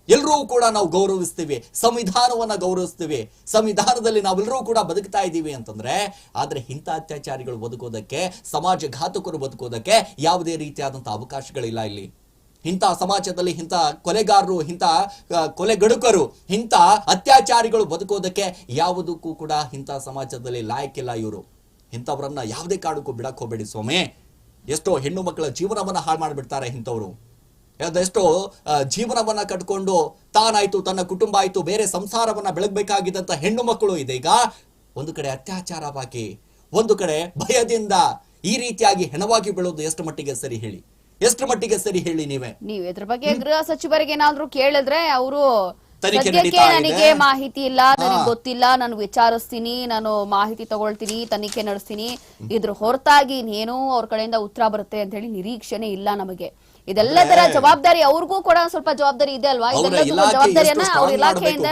ಎಲ್ಲರೂ ಕೂಡ ನಾವು ಗೌರವಿಸ್ತೀವಿ. ಸಂವಿಧಾನವನ್ನ ಗೌರವಿಸ್ತೀವಿ. ಸಂವಿಧಾನದಲ್ಲಿ ನಾವೆಲ್ಲರೂ ಕೂಡ ಬದುಕ್ತಾ ಇದ್ದೀವಿ ಅಂತಂದ್ರೆ, ಆದ್ರೆ ಇಂಥ ಅತ್ಯಾಚಾರಿಗಳು ಬದುಕೋದಕ್ಕೆ ಸಮಾಜ ಘಾತಕರು ಬದುಕೋದಕ್ಕೆ ಯಾವುದೇ ರೀತಿಯಾದಂತಹ ಅವಕಾಶಗಳಿಲ್ಲ ಇಲ್ಲಿ. ಇಂಥ ಸಮಾಜದಲ್ಲಿ ಇಂಥ ಕೊಲೆಗಾರರು, ಇಂಥ ಕೊಲೆಗಡುಕರು, ಇಂಥ ಅತ್ಯಾಚಾರಿಗಳು ಬದುಕೋದಕ್ಕೆ ಯಾವುದಕ್ಕೂ ಕೂಡ ಇಂಥ ಸಮಾಜದಲ್ಲಿ ಲಾಯಕ್ಕಿಲ್ಲ ಇವರು. ಇಂಥವ್ರನ್ನ ಯಾವುದೇ ಕಾರಣಕ್ಕೂ ಬಿಡಕ್ಕೆ ಹೋಗಬೇಡಿ ಸ್ವಾಮಿ. ಎಷ್ಟೋ ಹೆಣ್ಣು ಮಕ್ಕಳ ಜೀವನವನ್ನ ಹಾಳು ಮಾಡಿಬಿಡ್ತಾರೆ ಇಂಥವ್ರು. ಅದೆಷ್ಟೋ ಆ, ಜೀವನವನ್ನ ಕಟ್ಕೊಂಡು ತಾನಾಯ್ತು ತನ್ನ ಕುಟುಂಬ ಆಯ್ತು ಬೇರೆ ಸಂಸಾರವನ್ನ ಬೆಳಗ್ಬೇಕಾಗಿದ್ದಂತ ಹೆಣ್ಣು ಮಕ್ಕಳು ಇದೆ ಈಗ ಒಂದು ಕಡೆ ಅತ್ಯಾಚಾರವಾಗಿ ಒಂದು ಕಡೆ ಭಯದಿಂದ ಈ ರೀತಿಯಾಗಿ ಹೆಣವಾಗಿ ಬೆಳೋದು ಎಷ್ಟು ಮಟ್ಟಿಗೆ ಸರಿ ಹೇಳಿ? ಎಷ್ಟು ಮಟ್ಟಿಗೆ ಸರಿ ಹೇಳಿ ನೀವೇ? ನೀವು ಇದ್ರ ಬಗ್ಗೆ ಗೃಹ ಸಚಿವರಿಗೆ ಏನಾದ್ರು ಕೇಳಿದ್ರೆ ಅವರು ತನಿಖೆ ಸದ್ಯಕ್ಕೆ ನಡೀತಾ ನನಗೆ ಮಾಹಿತಿ ಇಲ್ಲ ನನಗೆ ಗೊತ್ತಿಲ್ಲ ನಾನು ವಿಚಾರಿಸ್ತೀನಿ ನಾನು ಮಾಹಿತಿ ತಗೊಳ್ತೀನಿ ತನಿಖೆ ನಡೆಸ್ತೀನಿ. ಇದ್ರ ಹೊರತಾಗಿ ಇನ್ನೇನೋ ಅವ್ರ ಕಡೆಯಿಂದ ಉತ್ತರ ಬರುತ್ತೆ ಅಂತ ಹೇಳಿ ನಿರೀಕ್ಷೆನೆ ಇಲ್ಲ ನಮಗೆ. ಇದೆಲ್ಲದರ ಜವಾಬ್ದಾರಿ ಅವ್ರಿಗೂ ಕೂಡ ಸ್ವಲ್ಪ ಜವಾಬ್ದಾರಿ ಇದೆ ಅಲ್ವಾ? ಜವಾಬ್ದಾರಿಯನ್ನ ಅವ್ರ ಇಲಾಖೆಯಿಂದ?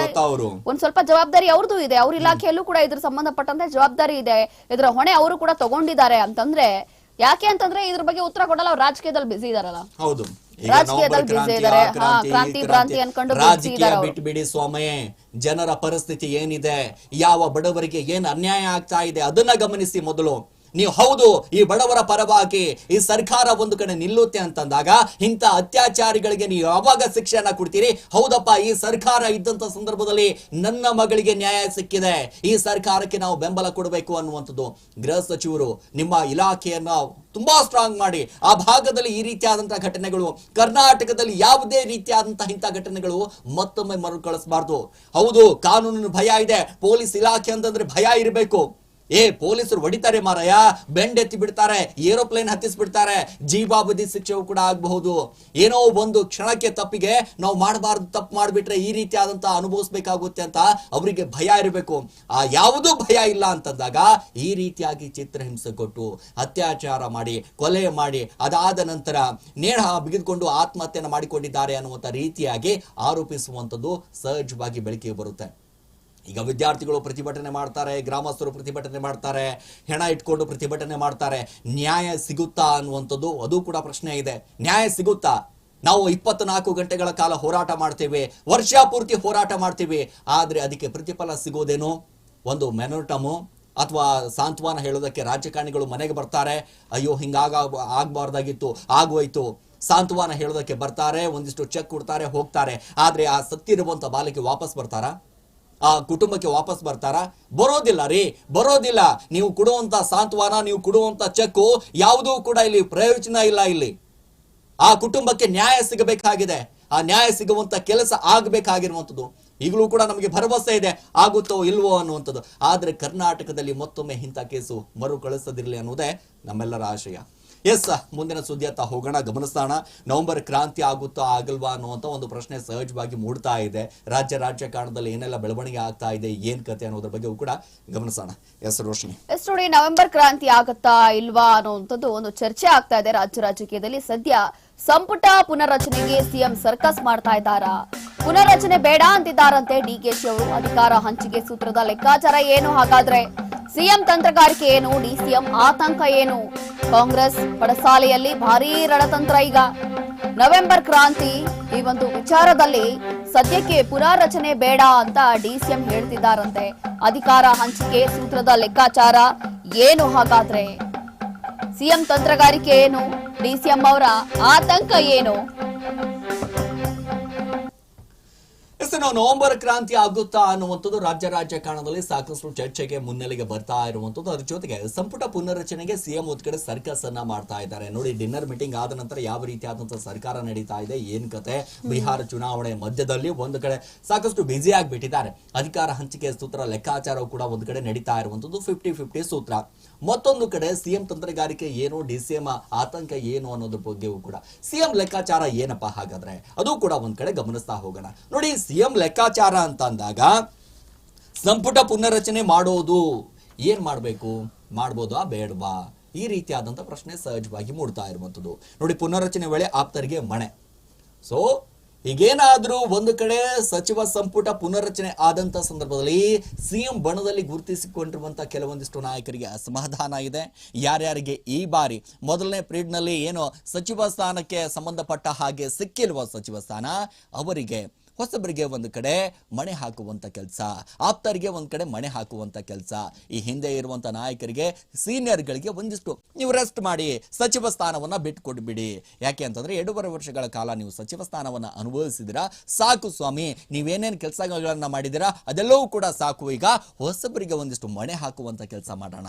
ಒಂದ್ ಸ್ವಲ್ಪ ಜವಾಬ್ದಾರಿ ಅವ್ರದ್ದು ಇದೆ. ಅವ್ರ ಇಲಾಖೆಯಲ್ಲೂ ಕೂಡ ಇದ್ರ ಸಂಬಂಧಪಟ್ಟಂತೆ ಜವಾಬ್ದಾರಿ ಇದೆ. ಇದ್ರ ಹೊಣೆ ಅವರು ಕೂಡ ತಗೊಂಡಿದ್ದಾರೆ ಅಂತಂದ್ರೆ ಯಾಕೆ ಅಂತಂದ್ರೆ ಇದ್ರ ಬಗ್ಗೆ ಉತ್ತರ ಕೊಡಲ್ಲ ಅವ್ರು ರಾಜಕೀಯದಲ್ಲಿ ಬಿಸಿ ಇದಾರಲ್ಲ. ಹೌದು. ರಾಜಕೀಯದಲ್ಲಿ ಇದ್ದಾರೆ. ಕ್ರಾಂತಿ, ಕ್ರಾಂತಿ, ಅನ್ಕೊಂಡು ರಾಜಕೀಯ ಬಿಟ್ಬಿಡಿ ಅವ್ರು. ಬಿಟ್ಟು ಬಿಡಿ ಸ್ವಾಮಿ ಜನರ ಪರಿಸ್ಥಿತಿ ಏನಿದೆ ಯಾವ ಬಡವರಿಗೆ ಏನ್ ಅನ್ಯಾಯ ಆಗ್ತಾ ಇದೆ ಅದನ್ನ ಗಮನಿಸಿ ಮೊದಲು ನೀವು ಹೌದು, ಈ ಬಡವರ ಪರವಾಗಿ ಈ ಸರ್ಕಾರ ಒಂದು ಕಡೆ ನಿಲ್ಲುತ್ತೆ ಅಂತಂದಾಗ ಇಂಥ ಅತ್ಯಾಚಾರಿಗಳಿಗೆ ನೀವು ಯಾವಾಗ ಶಿಕ್ಷೆಯನ್ನ ಕೊಡ್ತೀರಿ? ಹೌದಪ್ಪ, ಈ ಸರ್ಕಾರ ಇದ್ದಂತ ಸಂದರ್ಭದಲ್ಲಿ ನನ್ನ ಮಗಳಿಗೆ ನ್ಯಾಯ ಸಿಕ್ಕಿದೆ. ಈ ಸರ್ಕಾರಕ್ಕೆ ನಾವು ಬೆಂಬಲ ಕೊಡಬೇಕು ಅನ್ನುವಂಥದ್ದು ಗೃಹ ಸಚಿವರು ನಿಮ್ಮ ಇಲಾಖೆಯನ್ನ ತುಂಬಾ ಸ್ಟ್ರಾಂಗ್ ಮಾಡಿ, ಆ ಭಾಗದಲ್ಲಿ ಈ ರೀತಿಯಾದಂತಹ ಘಟನೆಗಳು, ಕರ್ನಾಟಕದಲ್ಲಿ ಯಾವುದೇ ರೀತಿಯಾದಂತಹ ಇಂಥ ಘಟನೆಗಳು ಮತ್ತೊಮ್ಮೆ ಮರುಕಳಿಸಬಾರ್ದು. ಹೌದು, ಕಾನೂನಿನ ಭಯ ಇದೆ, ಪೊಲೀಸ್ ಇಲಾಖೆ ಅಂತಂದ್ರೆ ಭಯ ಇರಬೇಕು. ಏ, ಪೊಲೀಸರು ಹೊಡಿತಾರೆ ಮಾರಾಯ. ಬೆಂಡ್ ಎತ್ತಿ ಬಿಡ್ತಾರೆ, ಏರೋಪ್ಲೇನ್ ಹತ್ತಿಸ್ಬಿಡ್ತಾರೆ. ಜೀವಾವಧಿ ಶಿಕ್ಷೆಯೂ ಕೂಡ ಆಗಬಹುದು. ಏನೋ ಒಂದು ಕ್ಷಣಕ್ಕೆ ತಪ್ಪಿಗೆ ನಾವು ಮಾಡಬಾರ್ದು, ತಪ್ಪು ಮಾಡಿಬಿಟ್ರೆ ಈ ರೀತಿಯಾದಂತಹ ಅನುಭವಿಸ್ಬೇಕಾಗುತ್ತೆ ಅಂತ ಅವರಿಗೆ ಭಯ ಇರಬೇಕು. ಆ ಯಾವುದೂ ಭಯ ಇಲ್ಲ ಅಂತಂದಾಗ ಈ ರೀತಿಯಾಗಿ ಚಿತ್ರಹಿಂಸೆ ಕೊಟ್ಟು ಅತ್ಯಾಚಾರ ಮಾಡಿ, ಕೊಲೆ ಮಾಡಿ, ಅದಾದ ನಂತರ ನೇಣ ಬಿಗಿದುಕೊಂಡು ಆತ್ಮಹತ್ಯೆಯನ್ನು ಮಾಡಿಕೊಂಡಿದ್ದಾರೆ ಅನ್ನುವಂಥ ರೀತಿಯಾಗಿ ಆರೋಪಿಸುವಂಥದ್ದು ಸಹಜವಾಗಿ ಬೆಳಕಿಗೆ ಬರುತ್ತೆ. ಈಗ ವಿದ್ಯಾರ್ಥಿಗಳು ಪ್ರತಿಭಟನೆ ಮಾಡ್ತಾರೆ, ಗ್ರಾಮಸ್ಥರು ಪ್ರತಿಭಟನೆ ಮಾಡ್ತಾರೆ, ಹೆಣ ಇಟ್ಕೊಂಡು ಪ್ರತಿಭಟನೆ ಮಾಡ್ತಾರೆ. ನ್ಯಾಯ ಸಿಗುತ್ತಾ ಅನ್ನುವಂಥದ್ದು ಅದು ಕೂಡ ಪ್ರಶ್ನೆ ಇದೆ. ನ್ಯಾಯ ಸಿಗುತ್ತಾ? ನಾವು ಇಪ್ಪತ್ನಾಲ್ಕು ಗಂಟೆಗಳ ಕಾಲ ಹೋರಾಟ ಮಾಡ್ತೇವೆ, ವರ್ಷ ಪೂರ್ತಿ ಹೋರಾಟ ಮಾಡ್ತೀವಿ, ಆದ್ರೆ ಅದಕ್ಕೆ ಪ್ರತಿಫಲ ಸಿಗೋದೇನು? ಒಂದು ಮೆನೋಟಮು ಅಥವಾ ಸಾಂತ್ವನ ಹೇಳೋದಕ್ಕೆ ರಾಜಕಾರಣಿಗಳು ಮನೆಗೆ ಬರ್ತಾರೆ, ಅಯ್ಯೋ ಹಿಂಗಾಗ ಆಗಬಾರ್ದಾಗಿತ್ತು, ಆಗೋಯ್ತು. ಸಾಂತ್ವನ ಹೇಳೋದಕ್ಕೆ ಬರ್ತಾರೆ, ಒಂದಿಷ್ಟು ಚೆಕ್ ಕೊಡ್ತಾರೆ, ಹೋಗ್ತಾರೆ. ಆದ್ರೆ ಆ ಸತ್ತಿರುವಂಥ ಬಾಲಕಿ ವಾಪಸ್ ಬರ್ತಾರಾ? ಆ ಕುಟುಂಬಕ್ಕೆ ವಾಪಸ್ ಬರ್ತಾರಾ? ಬರೋದಿಲ್ಲ ರೀ, ಬರೋದಿಲ್ಲ. ನೀವು ಕೊಡುವಂತ ಸಾಂತ್ವನ, ನೀವು ಕೊಡುವಂತ ಚೆಕ್ಕು ಯಾವುದೂ ಕೂಡ ಇಲ್ಲಿ ಪ್ರಯೋಜನ ಇಲ್ಲ ಇಲ್ಲಿ. ಆ ಕುಟುಂಬಕ್ಕೆ ನ್ಯಾಯ ಸಿಗಬೇಕಾಗಿದೆ. ಆ ನ್ಯಾಯ ಸಿಗುವಂತ ಕೆಲಸ ಆಗಬೇಕಾಗಿರುವಂಥದ್ದು. ಈಗಲೂ ಕೂಡ ನಮಗೆ ಭರವಸೆ ಇದೆ, ಆಗುತ್ತೋ ಇಲ್ವೋ ಅನ್ನುವಂಥದ್ದು. ಆದ್ರೆ ಕರ್ನಾಟಕದಲ್ಲಿ ಮತ್ತೊಮ್ಮೆ ಇಂಥ ಕೇಸು ಮರುಕಳಿಸದಿರಲಿ ಅನ್ನೋದೇ ನಮ್ಮೆಲ್ಲರ ಆಶಯ. ಎಸ್ ಮುಂದಿನ ಸುದ್ದಿ ಅಂತ ಹೋಗೋಣ. ಗಮನಿಸೋಣ, ನವೆಂಬರ್ ಕ್ರಾಂತಿ ಆಗುತ್ತಾ ಆಗಲ್ವಾ ಅನ್ನುವಂಥ ಒಂದು ಪ್ರಶ್ನೆ ಸಹಜವಾಗಿ ಮೂಡ್ತಾ ಇದೆ. ರಾಜ್ಯ ರಾಜಕಾರಣದಲ್ಲಿ ಏನೆಲ್ಲ ಬೆಳವಣಿಗೆ ಆಗ್ತಾ ಇದೆ, ಏನ್ ಕತೆ ಅನ್ನೋದ್ರ ಬಗ್ಗೆಯೂ ಕೂಡ ಗಮನಿಸೋಣ. ಎಸ್, ರೋಶಿನಿ. ಎಸ್ ನೋಡಿ ನವೆಂಬರ್ ಕ್ರಾಂತಿ ಆಗುತ್ತಾ ಇಲ್ವಾ ಅನ್ನುವಂಥದ್ದು ಒಂದು ಚರ್ಚೆ ಆಗ್ತಾ ಇದೆ ರಾಜ್ಯ ರಾಜಕೀಯದಲ್ಲಿ. ಸದ್ಯ ಸಂಪುಟ ಪುನರ್ರಚನೆಗೆ ಸಿಎಂ ಸರ್ಕಸ್ ಮಾಡ್ತಾ ಇದ್ದಾರಾ? ಪುನರ್ರಚನೆ ಬೇಡ ಅಂತಿದ್ದಾರಂತೆ ಡಿಕೆಶಿ ಅವರು. ಅಧಿಕಾರ ಹಂಚಿಕೆ ಸೂತ್ರದ ಲೆಕ್ಕಾಚಾರ ಏನು ಹಾಗಾದ್ರೆ? ಸಿಎಂ ತಂತ್ರಗಾರಿಕೆ ಏನು? ಡಿಸಿಎಂ ಆತಂಕ ಏನು? ಕಾಂಗ್ರೆಸ್ ಪಡಸಾಲೆಯಲ್ಲಿ ಭಾರೀ ರಣತಂತ್ರ ಈಗ. ನವೆಂಬರ್ ಕ್ರಾಂತಿ ಈ ಒಂದು ವಿಚಾರದಲ್ಲಿ ಸದ್ಯಕ್ಕೆ ಪುನರ್ರಚನೆ ಬೇಡ ಅಂತ ಡಿಸಿಎಂ ಹೇಳ್ತಿದ್ದಾರಂತೆ. ಅಧಿಕಾರ ಹಂಚಿಕೆ ಸೂತ್ರದ ಲೆಕ್ಕಾಚಾರ ಏನು ಹಾಗಾದ್ರೆ? ಸಿಎಂ ತಂತ್ರಗಾರಿಕೆ ಏನು? ಡಿಸಿಎಂ ಅವರ ಆತಂಕ ಏನು? ನವೆಂಬರ್ ಕ್ರಾಂತಿ ಆಗುತ್ತಾ ಅನ್ನುವಂಥದ್ದು ರಾಜ್ಯ ರಾಜಕಾರಣದಲ್ಲಿ ಸಾಕಷ್ಟು ಚರ್ಚೆಗೆ ಮುನ್ನೆಲೆಗೆ ಬರ್ತಾ ಇರುವಂತದ್ದು ಅದ್ರ ಜೊತೆಗೆ ಸಂಪುಟ ಪುನರ್ರಚನೆಗೆ ಸಿಎಂ ಒಂದ್ ಕಡೆ ಸರ್ಕಸ್ ಅನ್ನ ಮಾಡ್ತಾ ಇದ್ದಾರೆ. ನೋಡಿ, ಡಿನ್ನರ್ ಮೀಟಿಂಗ್ ಆದ ನಂತರ ಯಾವ ರೀತಿಯಾದಂತಹ ಸರ್ಕಾರ ನಡೀತಾ ಇದೆ, ಏನ್ ಕತೆ? ಬಿಹಾರ ಚುನಾವಣೆ ಮಧ್ಯದಲ್ಲಿ ಒಂದು ಕಡೆ ಸಾಕಷ್ಟು ಬ್ಯುಸಿ ಆಗಿಬಿಟ್ಟಿದ್ದಾರೆ. ಅಧಿಕಾರ ಹಂಚಿಕೆ ಸೂತ್ರ, ಲೆಕ್ಕಾಚಾರವು ಕೂಡ ಒಂದು ಕಡೆ ನಡೀತಾ ಇರುವಂತದ್ದು ಫಿಫ್ಟಿ ಫಿಫ್ಟಿ ಸೂತ್ರ. ಮತ್ತೊಂದು ಕಡೆ ಸಿಎಂ ತಂತ್ರಗಾರಿಕೆ ಏನು, ಡಿ ಡಿಸಿಎಂ ಆತಂಕ ಏನು ಅನ್ನೋದ್ರ ಬಗ್ಗೆಯೂ ಕೂಡ. ಸಿಎಂ ಲೆಕ್ಕಾಚಾರ ಏನಪ್ಪಾ ಹಾಗಾದ್ರೆ? ಅದು ಕೂಡ ಒಂದ್ ಕಡೆ ಗಮನಿಸ್ತಾ ಹೋಗೋಣ. ನೋಡಿ, ಸಿಎಂ ಲೆಕ್ಕಾಚಾರ ಅಂತ ಅಂದಾಗ ಸಂಪುಟ ಪುನರ್ರಚನೆ ಮಾಡೋದು ಏನ್ ಮಾಡ್ಬೇಕು? ಮಾಡ್ಬೋದಾ? ಬೇಡವಾ? ಈ ರೀತಿಯಾದಂತ ಪ್ರಶ್ನೆ ಸಹಜವಾಗಿ ಮೂಡ್ತಾ ಇರುವಂತದ್ದು ನೋಡಿ, ಪುನರ್ರಚನೆ ವೇಳೆ ಆಪ್ತರಿಗೆ ಮಣೆ. ಸೊ ಈಗೇನಾದ್ರೂ ಒಂದು ಕಡೆ ಸಚಿವ ಸಂಪುಟ ಪುನರ್ರಚನೆ ಆದಂಥ ಸಂದರ್ಭದಲ್ಲಿ ಸಿಎಂ ಬಣದಲ್ಲಿ ಗುರುತಿಸಿಕೊಂಡಿರುವಂಥ ಕೆಲವೊಂದಿಷ್ಟು ನಾಯಕರಿಗೆ ಅಸಮಾಧಾನ ಇದೆ ಯಾರ್ಯಾರಿಗೆ ಈ ಬಾರಿ ಮೊದಲನೇ ಪ್ರೀಡ್ನಲ್ಲಿ ಏನು ಸಚಿವ ಸ್ಥಾನಕ್ಕೆ ಸಂಬಂಧಪಟ್ಟ ಹಾಗೆ ಸಿಕ್ಕಿಲ್ವ ಸಚಿವ ಸ್ಥಾನ, ಅವರಿಗೆ ಹೊಸಬರಿಗೆ ಒಂದು ಕಡೆ ಮಣೆ ಹಾಕುವಂತ ಕೆಲಸ, ಆಪ್ತರಿಗೆ ಒಂದು ಕಡೆ ಮಣೆ ಹಾಕುವಂತ ಕೆಲಸ. ಈ ಹಿಂದೆ ಇರುವಂತ ನಾಯಕರಿಗೆ, ಸೀನಿಯರ್ಗಳಿಗೆ ಒಂದಿಷ್ಟು ನೀವು ರೆಸ್ಟ್ ಮಾಡಿ, ಸಚಿವ ಸ್ಥಾನವನ್ನ ಬಿಟ್ಕೊಟ್ಬಿಡಿ ಯಾಕೆ ಅಂತಂದ್ರೆ ಎರಡೂವರೆ ವರ್ಷಗಳ ಕಾಲ ನೀವು ಸಚಿವ ಸ್ಥಾನವನ್ನ ಅನುಭವಿಸಿದಿರಾ? ಸಾಕು ಸ್ವಾಮಿ, ನೀವೇನೇನು ಕೆಲಸಗಳನ್ನ ಮಾಡಿದಿರಾ? ಅದೆಲ್ಲವೂ ಕೂಡ ಸಾಕು. ಈಗ ಹೊಸಬರಿಗೆ ಒಂದಿಷ್ಟು ಮಣೆ ಹಾಕುವಂತ ಕೆಲಸ ಮಾಡೋಣ.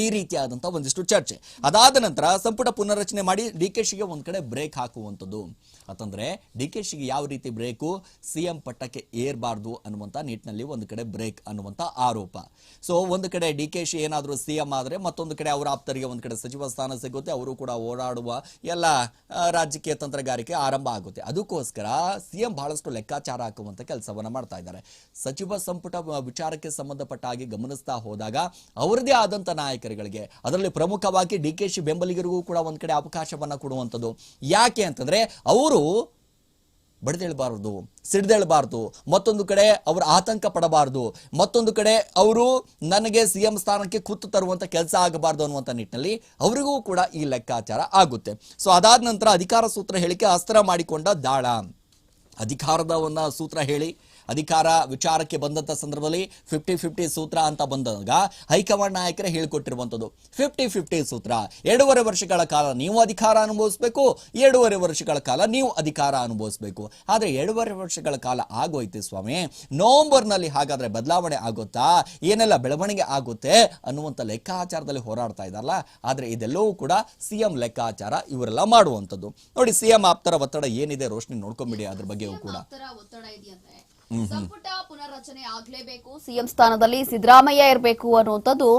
ಈ ರೀತಿಯಾದಂತ ಒಂದಿಷ್ಟು ಚರ್ಚೆ. ಅದಾದ ನಂತರ ಸಂಪುಟ ಪುನರ್ರಚನೆ ಮಾಡಿ ಡಿ ಕೆ ಶಿಗೆ ಒಂದ್ ಕಡೆ ಬ್ರೇಕ್ ಹಾಕುವಂಥದ್ದು. ಅಂತಂದ್ರೆ ಡಿ ಕೆ ಶಿಗೆ ಯಾವ ರೀತಿ ಬ್ರೇಕು? ಸಿಎಂ ಪಟ್ಟಕ್ಕೆ ಏರ್ಬಾರ್ದು ಅನ್ನುವಂತ ನಿಟ್ಟಿನಲ್ಲಿ ಒಂದು ಕಡೆ ಬ್ರೇಕ್ ಅನ್ನುವಂತ ಆರೋಪ. ಸೊ ಒಂದು ಕಡೆ ಡಿ ಕೆ ಶಿ ಏನಾದರೂ ಸಿಎಂ ಆದರೆ ಮತ್ತೊಂದು ಕಡೆ ಅವರ ಆಪ್ತರಿಗೆ ಒಂದು ಕಡೆ ಸಚಿವ ಸ್ಥಾನ ಸಿಗುತ್ತೆ, ಅವರು ಕೂಡ ಓಡಾಡುವ ಎಲ್ಲ ರಾಜಕೀಯ ತಂತ್ರಗಾರಿಕೆ ಆರಂಭ ಆಗುತ್ತೆ. ಅದಕ್ಕೋಸ್ಕರ ಸಿಎಂ ಬಹಳಷ್ಟು ಲೆಕ್ಕಾಚಾರ ಹಾಕುವಂತ ಕೆಲಸವನ್ನ ಮಾಡ್ತಾ ಇದ್ದಾರೆ. ಸಚಿವ ಸಂಪುಟ ವಿಚಾರಕ್ಕೆ ಸಂಬಂಧಪಟ್ಟ ಹಾಗೆ ಗಮನಿಸ್ತಾ ಹೋದಾಗ ಅವರದೇ ಆದಂತ ನಾಯಕರುಗಳಿಗೆ ಅದರಲ್ಲಿ ಪ್ರಮುಖವಾಗಿ ಡಿ ಕೆ ಶಿ ಬೆಂಬಲಿಗರಿಗೂ ಕೂಡ ಒಂದು ಕಡೆ ಅವಕಾಶವನ್ನ ಕೊಡುವಂಥದ್ದು. ಯಾಕೆ ಅಂತಂದ್ರೆ ಅವರು ಬಡಿದೇಳಬಾರ್ದು, ಸಿಡ್ದೇಳಬಾರ್ದು, ಮತ್ತೊಂದು ಕಡೆ ಅವರು ಆತಂಕ ಪಡಬಾರ್ದು, ಮತ್ತೊಂದು ಕಡೆ ಅವರು ನನಗೆ ಸಿ ಎಂ ಸ್ಥಾನಕ್ಕೆ ಕೂತು ತರುವಂಥ ಕೆಲಸ ಆಗಬಾರ್ದು ಅನ್ನುವಂಥ ನಿಟ್ಟಿನಲ್ಲಿ ಅವರಿಗೂ ಕೂಡ ಈ ಲೆಕ್ಕಾಚಾರ ಆಗುತ್ತೆ. ಸೊ ಅದಾದ ನಂತರ ಅಧಿಕಾರ ಸೂತ್ರ ಹೇಳಿಕೆ ಅಸ್ತ್ರ ಮಾಡಿಕೊಂಡ ದಾಳ. ಅಧಿಕಾರದ ಒಂದು ಸೂತ್ರ ಹೇಳಿ ಅಧಿಕಾರ ವಿಚಾರಕ್ಕೆ ಬಂದಂತ ಸಂದರ್ಭದಲ್ಲಿ ಫಿಫ್ಟಿ ಫಿಫ್ಟಿ ಸೂತ್ರ ಅಂತ ಬಂದಾಗ ಹೈಕಮಾಂಡ್ ನಾಯಕರೇ ಹೇಳಿಕೊಟ್ಟಿರುವಂಥದ್ದು. ಫಿಫ್ಟಿ ಫಿಫ್ಟಿ ಸೂತ್ರ, ಎರಡೂವರೆ ವರ್ಷಗಳ ಕಾಲ ನೀವು ಅಧಿಕಾರ ಅನುಭವಿಸಬೇಕು, ಎರಡೂವರೆ ವರ್ಷಗಳ ಕಾಲ ನೀವು ಅಧಿಕಾರ ಅನುಭವಿಸಬೇಕು. ಆದ್ರೆ ಎರಡೂವರೆ ವರ್ಷಗಳ ಕಾಲ ಆಗೋಯ್ತು ಸ್ವಾಮಿ. ನವೆಂಬರ್ನಲ್ಲಿ ಹಾಗಾದ್ರೆ ಬದಲಾವಣೆ ಆಗುತ್ತಾ? ಏನೆಲ್ಲ ಬೆಳವಣಿಗೆ ಆಗುತ್ತೆ ಅನ್ನುವಂಥ ಲೆಕ್ಕಾಚಾರದಲ್ಲಿ ಹೋರಾಡ್ತಾ ಇದ್ದಾರಲ್ಲ? ಆದ್ರೆ ಇದೆಲ್ಲವೂ ಕೂಡ ಸಿಎಂ ಲೆಕ್ಕಾಚಾರ ಇವರೆಲ್ಲ ಮಾಡುವಂಥದ್ದು. ನೋಡಿ, ಸಿಎಂ ಆಪ್ತರ ಒತ್ತಡ ಏನಿದೆ ರೋಶ್ನಿ ನೋಡ್ಕೊಂಬಿಡಿ ಅದ್ರ ಬಗ್ಗೆಯೂ ಕೂಡ. ಸಂಪುಟ ಪುನರ್ರಚನೆ ಆಗ್ಲೇಬೇಕು. ಸಿಎಂ ಸ್ಥಾನದಲ್ಲಿ ಸಿದ್ದರಾಮಯ್ಯ ಇರಬೇಕು ಅನ್ನುವಂಥದ್ದು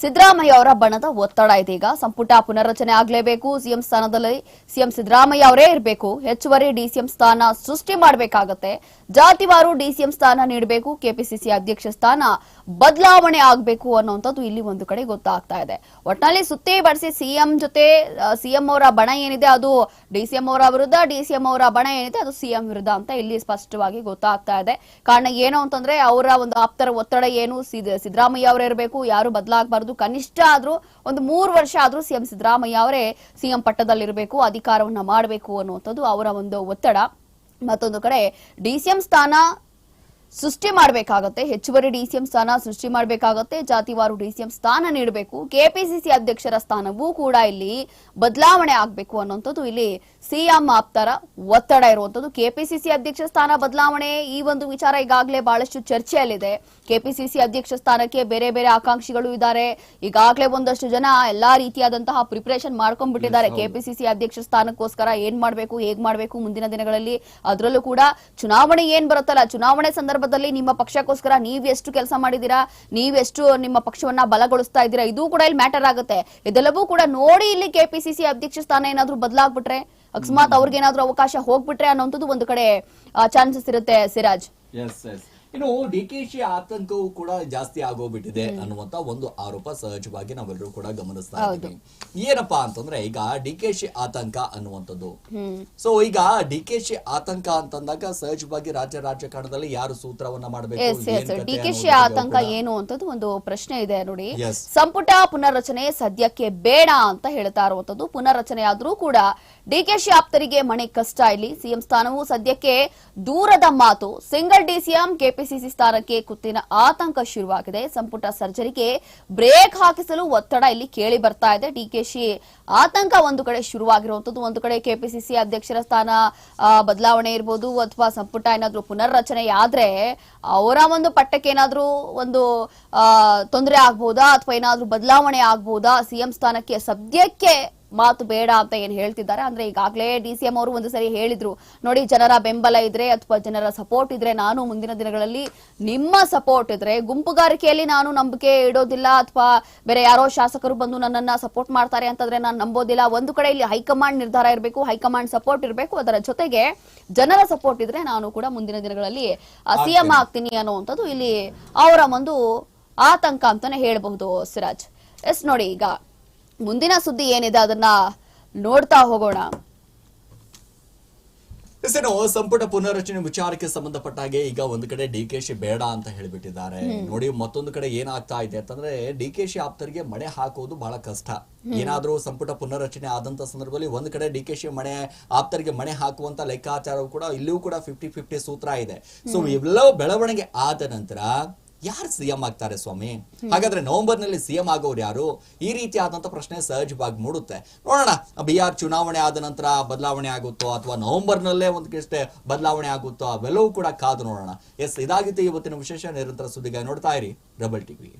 ಸಿದ್ದರಾಮಯ್ಯ ಅವರ ಬಣದ ಒತ್ತಡ ಇದೆ. ಈಗ ಸಂಪುಟ ಪುನರ್ರಚನೆ ಆಗಲೇಬೇಕು. ಸಿಎಂ ಸ್ಥಾನದಲ್ಲಿ ಸಿಎಂ ಸಿದ್ದರಾಮಯ್ಯ ಅವರೇ ಇರಬೇಕು. ಹೆಚ್ಚುವರಿ ಡಿಸಿಎಂ ಸ್ಥಾನ ಸೃಷ್ಟಿ ಮಾಡಬೇಕಾಗತ್ತೆ. ಜಾತಿವಾರು ಡಿಸಿಎಂ ಸ್ಥಾನ ನೀಡಬೇಕು. ಕೆಪಿಸಿಸಿ ಅಧ್ಯಕ್ಷ ಸ್ಥಾನ ಬದಲಾವಣೆ ಆಗಬೇಕು ಅನ್ನುವಂಥದ್ದು ಇಲ್ಲಿ ಒಂದು ಕಡೆ ಗೊತ್ತಾಗ್ತಾ ಇದೆ. ಒಟ್ನಲ್ಲಿ ಸುತ್ತಿ ಬಡಿಸಿ ಸಿಎಂ ಜೊತೆ ಸಿಎಂ ಅವರ ಬಣ ಏನಿದೆ ಅದು ಡಿಸಿಎಂ ಅವರ ವಿರುದ್ಧ, ಡಿಸಿಎಂ ಅವರ ಬಣ ಏನಿದೆ ಅದು ಸಿಎಂ ವಿರುದ್ಧ ಅಂತ ಇಲ್ಲಿ ಸ್ಪಷ್ಟವಾಗಿ ಗೊತ್ತಾಗ್ತಾ ಇದೆ. ಕಾರಣ ಏನು ಅಂತಂದ್ರೆ ಅವರ ಒಂದು ಆಪ್ತರ ಒತ್ತಡ ಏನು? ಸಿದ್- ಸಿದ್ದರಾಮಯ್ಯ ಅವರೇ ಇರಬೇಕು. ಯಾರು ಬದಲಾಗಬಾರದು ಕನಿಷ್ಠ ಆದ್ರೂ, ಒಂದು ಮೂರು ವರ್ಷ ಆದ್ರೂ ಸಿಎಂ ಸಿದ್ದರಾಮಯ್ಯ ಅವರೇ ಸಿಎಂ ಪಟ್ಟದಲ್ಲಿರಬೇಕು, ಅಧಿಕಾರವನ್ನ ಮಾಡಬೇಕು ಅನ್ನುವಂಥದ್ದು ಅವರ ಒಂದು ಒತ್ತಡ. ಮತ್ತೊಂದು ಕಡೆ ಡಿಸಿಎಂ ಸ್ಥಾನ ಸೃಷ್ಟಿ ಮಾಡಬೇಕಾಗತ್ತೆ ಹೆಚ್ಚುವರಿ ಡಿಸಿಎಂ ಸ್ಥಾನ ಸೃಷ್ಟಿ ಮಾಡಬೇಕಾಗತ್ತೆ ಜಾತಿವಾರು ಡಿಸಿಎಂ ಸ್ಥಾನ ನೀಡಬೇಕು. ಕೆಪಿಸಿಸಿ ಅಧ್ಯಕ್ಷರ ಸ್ಥಾನವೂ ಕೂಡ ಇಲ್ಲಿ ಬದಲಾವಣೆ ಆಗಬೇಕು ಅನ್ನುವಂಥದ್ದು ಇಲ್ಲಿ ಸಿಎಂ ಆಪ್ತರ ಒತ್ತಡ ಇರುವಂತದ್ದು ಕೆಪಿಸಿಸಿ ಅಧ್ಯಕ್ಷ ಸ್ಥಾನ ಬದಲಾವಣೆ ಈ ಒಂದು ವಿಚಾರ ಈಗಾಗಲೇ ಬಹಳಷ್ಟು ಚರ್ಚೆಯಲ್ಲಿದೆ. ಕೆಪಿಸಿಸಿ ಅಧ್ಯಕ್ಷ ಸ್ಥಾನಕ್ಕೆ ಬೇರೆ ಬೇರೆ ಆಕಾಂಕ್ಷಿಗಳು ಇದ್ದಾರೆ. ಈಗಾಗಲೇ ಒಂದಷ್ಟು ಜನ ಎಲ್ಲಾ ರೀತಿಯಾದಂತಹ ಪ್ರಿಪರೇಷನ್ ಮಾಡ್ಕೊಂಡ್ಬಿಟ್ಟಿದ್ದಾರೆ. ಕೆಪಿಸಿಸಿ ಅಧ್ಯಕ್ಷ ಸ್ಥಾನಕ್ಕೋಸ್ಕರ ಏನ್ ಮಾಡಬೇಕು ಹೇಗ್ ಮಾಡಬೇಕು ಮುಂದಿನ ದಿನಗಳಲ್ಲಿ. ಅದರಲ್ಲೂ ಕೂಡ ಚುನಾವಣೆ ಏನ್ ಬರುತ್ತಲ್ಲ ಚುನಾವಣೆ ಸಂದರ್ಭದಲ್ಲಿ ನಿಮ್ಮ ಪಕ್ಷಕ್ಕೋಸ್ಕರ ನೀವು ಎಷ್ಟು ಕೆಲಸ ಮಾಡಿದೀರಾ ನೀವೆಷ್ಟು ನಿಮ್ಮ ಪಕ್ಷವನ್ನ ಬಲಗೊಳಿಸ್ತಾ ಇದ್ದೀರಾ? ಇದು ಕೂಡ ಇಲ್ಲಿ ಮ್ಯಾಟರ್ ಆಗುತ್ತೆ. ಇದೆಲ್ಲವೂ ಕೂಡ ನೋಡಿ ಇಲ್ಲಿ ಕೆಪಿಸಿಸಿ ಅಧ್ಯಕ್ಷ ಸ್ಥಾನ ಏನಾದ್ರೂ ಬದಲಾಗ್ಬಿಟ್ರೆ, ಅಕಸ್ಮಾತ್ ಅವ್ರಿಗೇನಾದ್ರೂ ಅವಕಾಶ ಹೋಗ್ಬಿಟ್ರೆ ಅನ್ನೋಂಥದ್ದು ಒಂದು ಕಡೆ ಚಾನ್ಸಸ್ ಇರುತ್ತೆ ಸಿರಾಜ್. ಇನ್ನು ಡಿ ಕೆ ಶಿ ಆತಂಕವು ಕೂಡ ಜಾಸ್ತಿ ಆಗೋಗ್ಬಿಟ್ಟಿದೆ ಅನ್ನುವಂತ ಒಂದು ಆರೋಪ ಸಹಜವಾಗಿ ನಾವೆಲ್ಲರೂ ಕೂಡ ಗಮನಿಸ್ತಾ ಇದ್ದೀವಿ. ಏನಪ್ಪಾ ಅಂತಂದ್ರೆ ಈಗ ಡಿ ಕೆ ಶಿ ಆತಂಕ ಅನ್ನುವಂಥದ್ದು. ಸೊ ಈಗ ಡಿ ಕೆ ಶಿ ಆತಂಕ ಅಂತಂದಾಗ ಸಹಜವಾಗಿ ರಾಜ್ಯ ರಾಜಕಾರಣದಲ್ಲಿ ಯಾರು ಸೂತ್ರವನ್ನ ಮಾಡಬೇಕು ಡಿ ಕೆ ಶಿ ಆತಂಕ ಏನು ಅಂತದ್ದು ಒಂದು ಪ್ರಶ್ನೆ ಇದೆ ನೋಡಿ. ಸಂಪುಟ ಪುನರ್ರಚನೆ ಸದ್ಯಕ್ಕೆ ಬೇಡ ಅಂತ ಹೇಳ್ತಾ ಇರುವಂತದ್ದು ಪುನರ್ರಚನೆ ಆದ್ರೂ ಕೂಡ ಡಿ ಕೆ ಶಿ ಆಪ್ತರಿಗೆ ಮನೆ ಕಷ್ಟ ಇಲ್ಲಿ. ಸಿಎಂ ಸ್ಥಾನವು ಸದ್ಯಕ್ಕೆ ದೂರದ ಮಾತು. ಸಿಂಗಲ್ ಡಿ ಡಿಸಿಎಂ ಕೆಪಿಸಿಸಿ ಸ್ಥಾನಕ್ಕೆ ಕುತ್ತಿನ ಆತಂಕ ಶುರುವಾಗಿದೆ. ಸಂಪುಟ ಸರ್ಜರಿಗೆ ಬ್ರೇಕ್ ಹಾಕಿಸಲು ಒತ್ತಡ ಇಲ್ಲಿ ಕೇಳಿ ಬರ್ತಾ ಇದೆ. ಡಿಕೆಶಿ ಆತಂಕ ಒಂದು ಕಡೆ ಶುರುವಾಗಿರುವಂತದ್ದು ಒಂದು ಕಡೆ ಕೆಪಿಸಿಸಿ ಅಧ್ಯಕ್ಷರ ಸ್ಥಾನ ಬದಲಾವಣೆ ಇರ್ಬೋದು ಅಥವಾ ಸಂಪುಟ ಏನಾದ್ರೂ ಪುನರ್ರಚನೆ ಆದ್ರೆ ಅವರ ಒಂದು ಪಟ್ಟಕ್ಕೆ ಏನಾದ್ರೂ ಒಂದು ತೊಂದರೆ ಆಗ್ಬಹುದಾ ಅಥವಾ ಏನಾದ್ರೂ ಬದಲಾವಣೆ ಆಗ್ಬಹುದಾ ಸಿಎಂ ಸ್ಥಾನಕ್ಕೆ ಸದ್ಯಕ್ಕೆ ಮಾತು ಬೇಡ ಅಂತ ಏನ್ ಹೇಳ್ತಿದ್ದಾರೆ? ಅಂದ್ರೆ ಈಗಾಗಲೇ ಡಿ ಸಿ ಎಂ ಅವರು ಒಂದು ಸರಿ ಹೇಳಿದ್ರು ನೋಡಿ ಜನರ ಬೆಂಬಲ ಇದ್ರೆ ಅಥವಾ ಜನರ ಸಪೋರ್ಟ್ ಇದ್ರೆ ನಾನು ಮುಂದಿನ ದಿನಗಳಲ್ಲಿ ನಿಮ್ಮ ಸಪೋರ್ಟ್ ಇದ್ರೆ ಗುಂಪುಗಾರಿಕೆಯಲ್ಲಿ ನಾನು ನಂಬಿಕೆ ಇಡೋದಿಲ್ಲ ಅಥವಾ ಬೇರೆ ಯಾರೋ ಶಾಸಕರು ಬಂದು ನನ್ನನ್ನ ಸಪೋರ್ಟ್ ಮಾಡ್ತಾರೆ ಅಂತಂದ್ರೆ ನಾನು ನಂಬೋದಿಲ್ಲ. ಒಂದು ಕಡೆ ಇಲ್ಲಿ ಹೈಕಮಾಂಡ್ ನಿರ್ಧಾರ ಇರಬೇಕು ಹೈಕಮಾಂಡ್ ಸಪೋರ್ಟ್ ಇರಬೇಕು. ಅದರ ಜೊತೆಗೆ ಜನರ ಸಪೋರ್ಟ್ ಇದ್ರೆ ನಾನು ಕೂಡ ಮುಂದಿನ ದಿನಗಳಲ್ಲಿ ಸಿಎಂ ಆಗ್ತೀನಿ ಅನ್ನುವಂಥದ್ದು ಇಲ್ಲಿ ಅವರ ಒಂದು ಆತಂಕ ಅಂತಾನೆ ಹೇಳಬಹುದು ಸಿರಾಜ್. ಎಸ್ ನೋಡಿ ಈಗ ಮುಂದಿನ ಸುದ್ದಿ ಏನಿದೆ ಅದನ್ನ ನೋಡ್ತಾ ಹೋಗೋಣ. ಸಂಪುಟ ಪುನರ್ರಚನೆ ವಿಚಾರಕ್ಕೆ ಸಂಬಂಧಪಟ್ಟ ಹಾಗೆ ಈಗ ಒಂದು ಕಡೆ ಡಿ ಕೆ ಶಿ ಬೇಡ ಅಂತ ಹೇಳಿಬಿಟ್ಟಿದ್ದಾರೆ. ನೋಡಿ ಮತ್ತೊಂದು ಕಡೆ ಏನಾಗ್ತಾ ಇದೆ ಅಂತಂದ್ರೆ ಡಿ ಕೆ ಶಿ ಆಪ್ತರಿಗೆ ಮಣೆ ಹಾಕೋದು ಬಹಳ ಕಷ್ಟ. ಏನಾದ್ರೂ ಸಂಪುಟ ಪುನರ್ರಚನೆ ಆದಂತ ಸಂದರ್ಭದಲ್ಲಿ ಒಂದ್ ಕಡೆ ಡಿ ಕೆ ಶಿ ಮಣೆ ಆಪ್ತರಿಗೆ ಮಣೆ ಹಾಕುವಂತ ಲೆಕ್ಕಾಚಾರವು ಕೂಡ ಇಲ್ಲಿಯೂ ಕೂಡ ಫಿಫ್ಟಿ ಫಿಫ್ಟಿ ಸೂತ್ರ ಇದೆ. ಸೊ ಇವೆಲ್ಲವೂ ಬೆಳವಣಿಗೆ ಆದ ನಂತರ ಯಾರು ಸಿಎಂ ಆಗ್ತಾರೆ ಸ್ವಾಮಿ? ಹಾಗಾದ್ರೆ ನವೆಂಬರ್ನಲ್ಲಿ ಸಿಎಂ ಆಗೋರು ಯಾರು? ಈ ರೀತಿ ಆದಂತ ಪ್ರಶ್ನೆ ಸಹಜವಾಗಿ ಮೂಡುತ್ತೆ. ನೋಡೋಣ, ಬಿಹಾರ್ ಚುನಾವಣೆ ಆದ ನಂತರ ಬದಲಾವಣೆ ಆಗುತ್ತೋ ಅಥವಾ ನವೆಂಬರ್ ನಲ್ಲೇ ಒಂದಕ್ಕೆ ಬದಲಾವಣೆ ಆಗುತ್ತೋ ಅವೆಲ್ಲವೂ ಕೂಡ ಕಾದು ನೋಡೋಣ. ಎಸ್, ಇದಾಗಿತ್ತು ಇವತ್ತಿನ ವಿಶೇಷ ನಿರಂತರ ಸುದ್ದಿಗಾಗಿ ನೋಡ್ತಾ ಇರಿ ಡಬಲ್ ಟಿವಿ.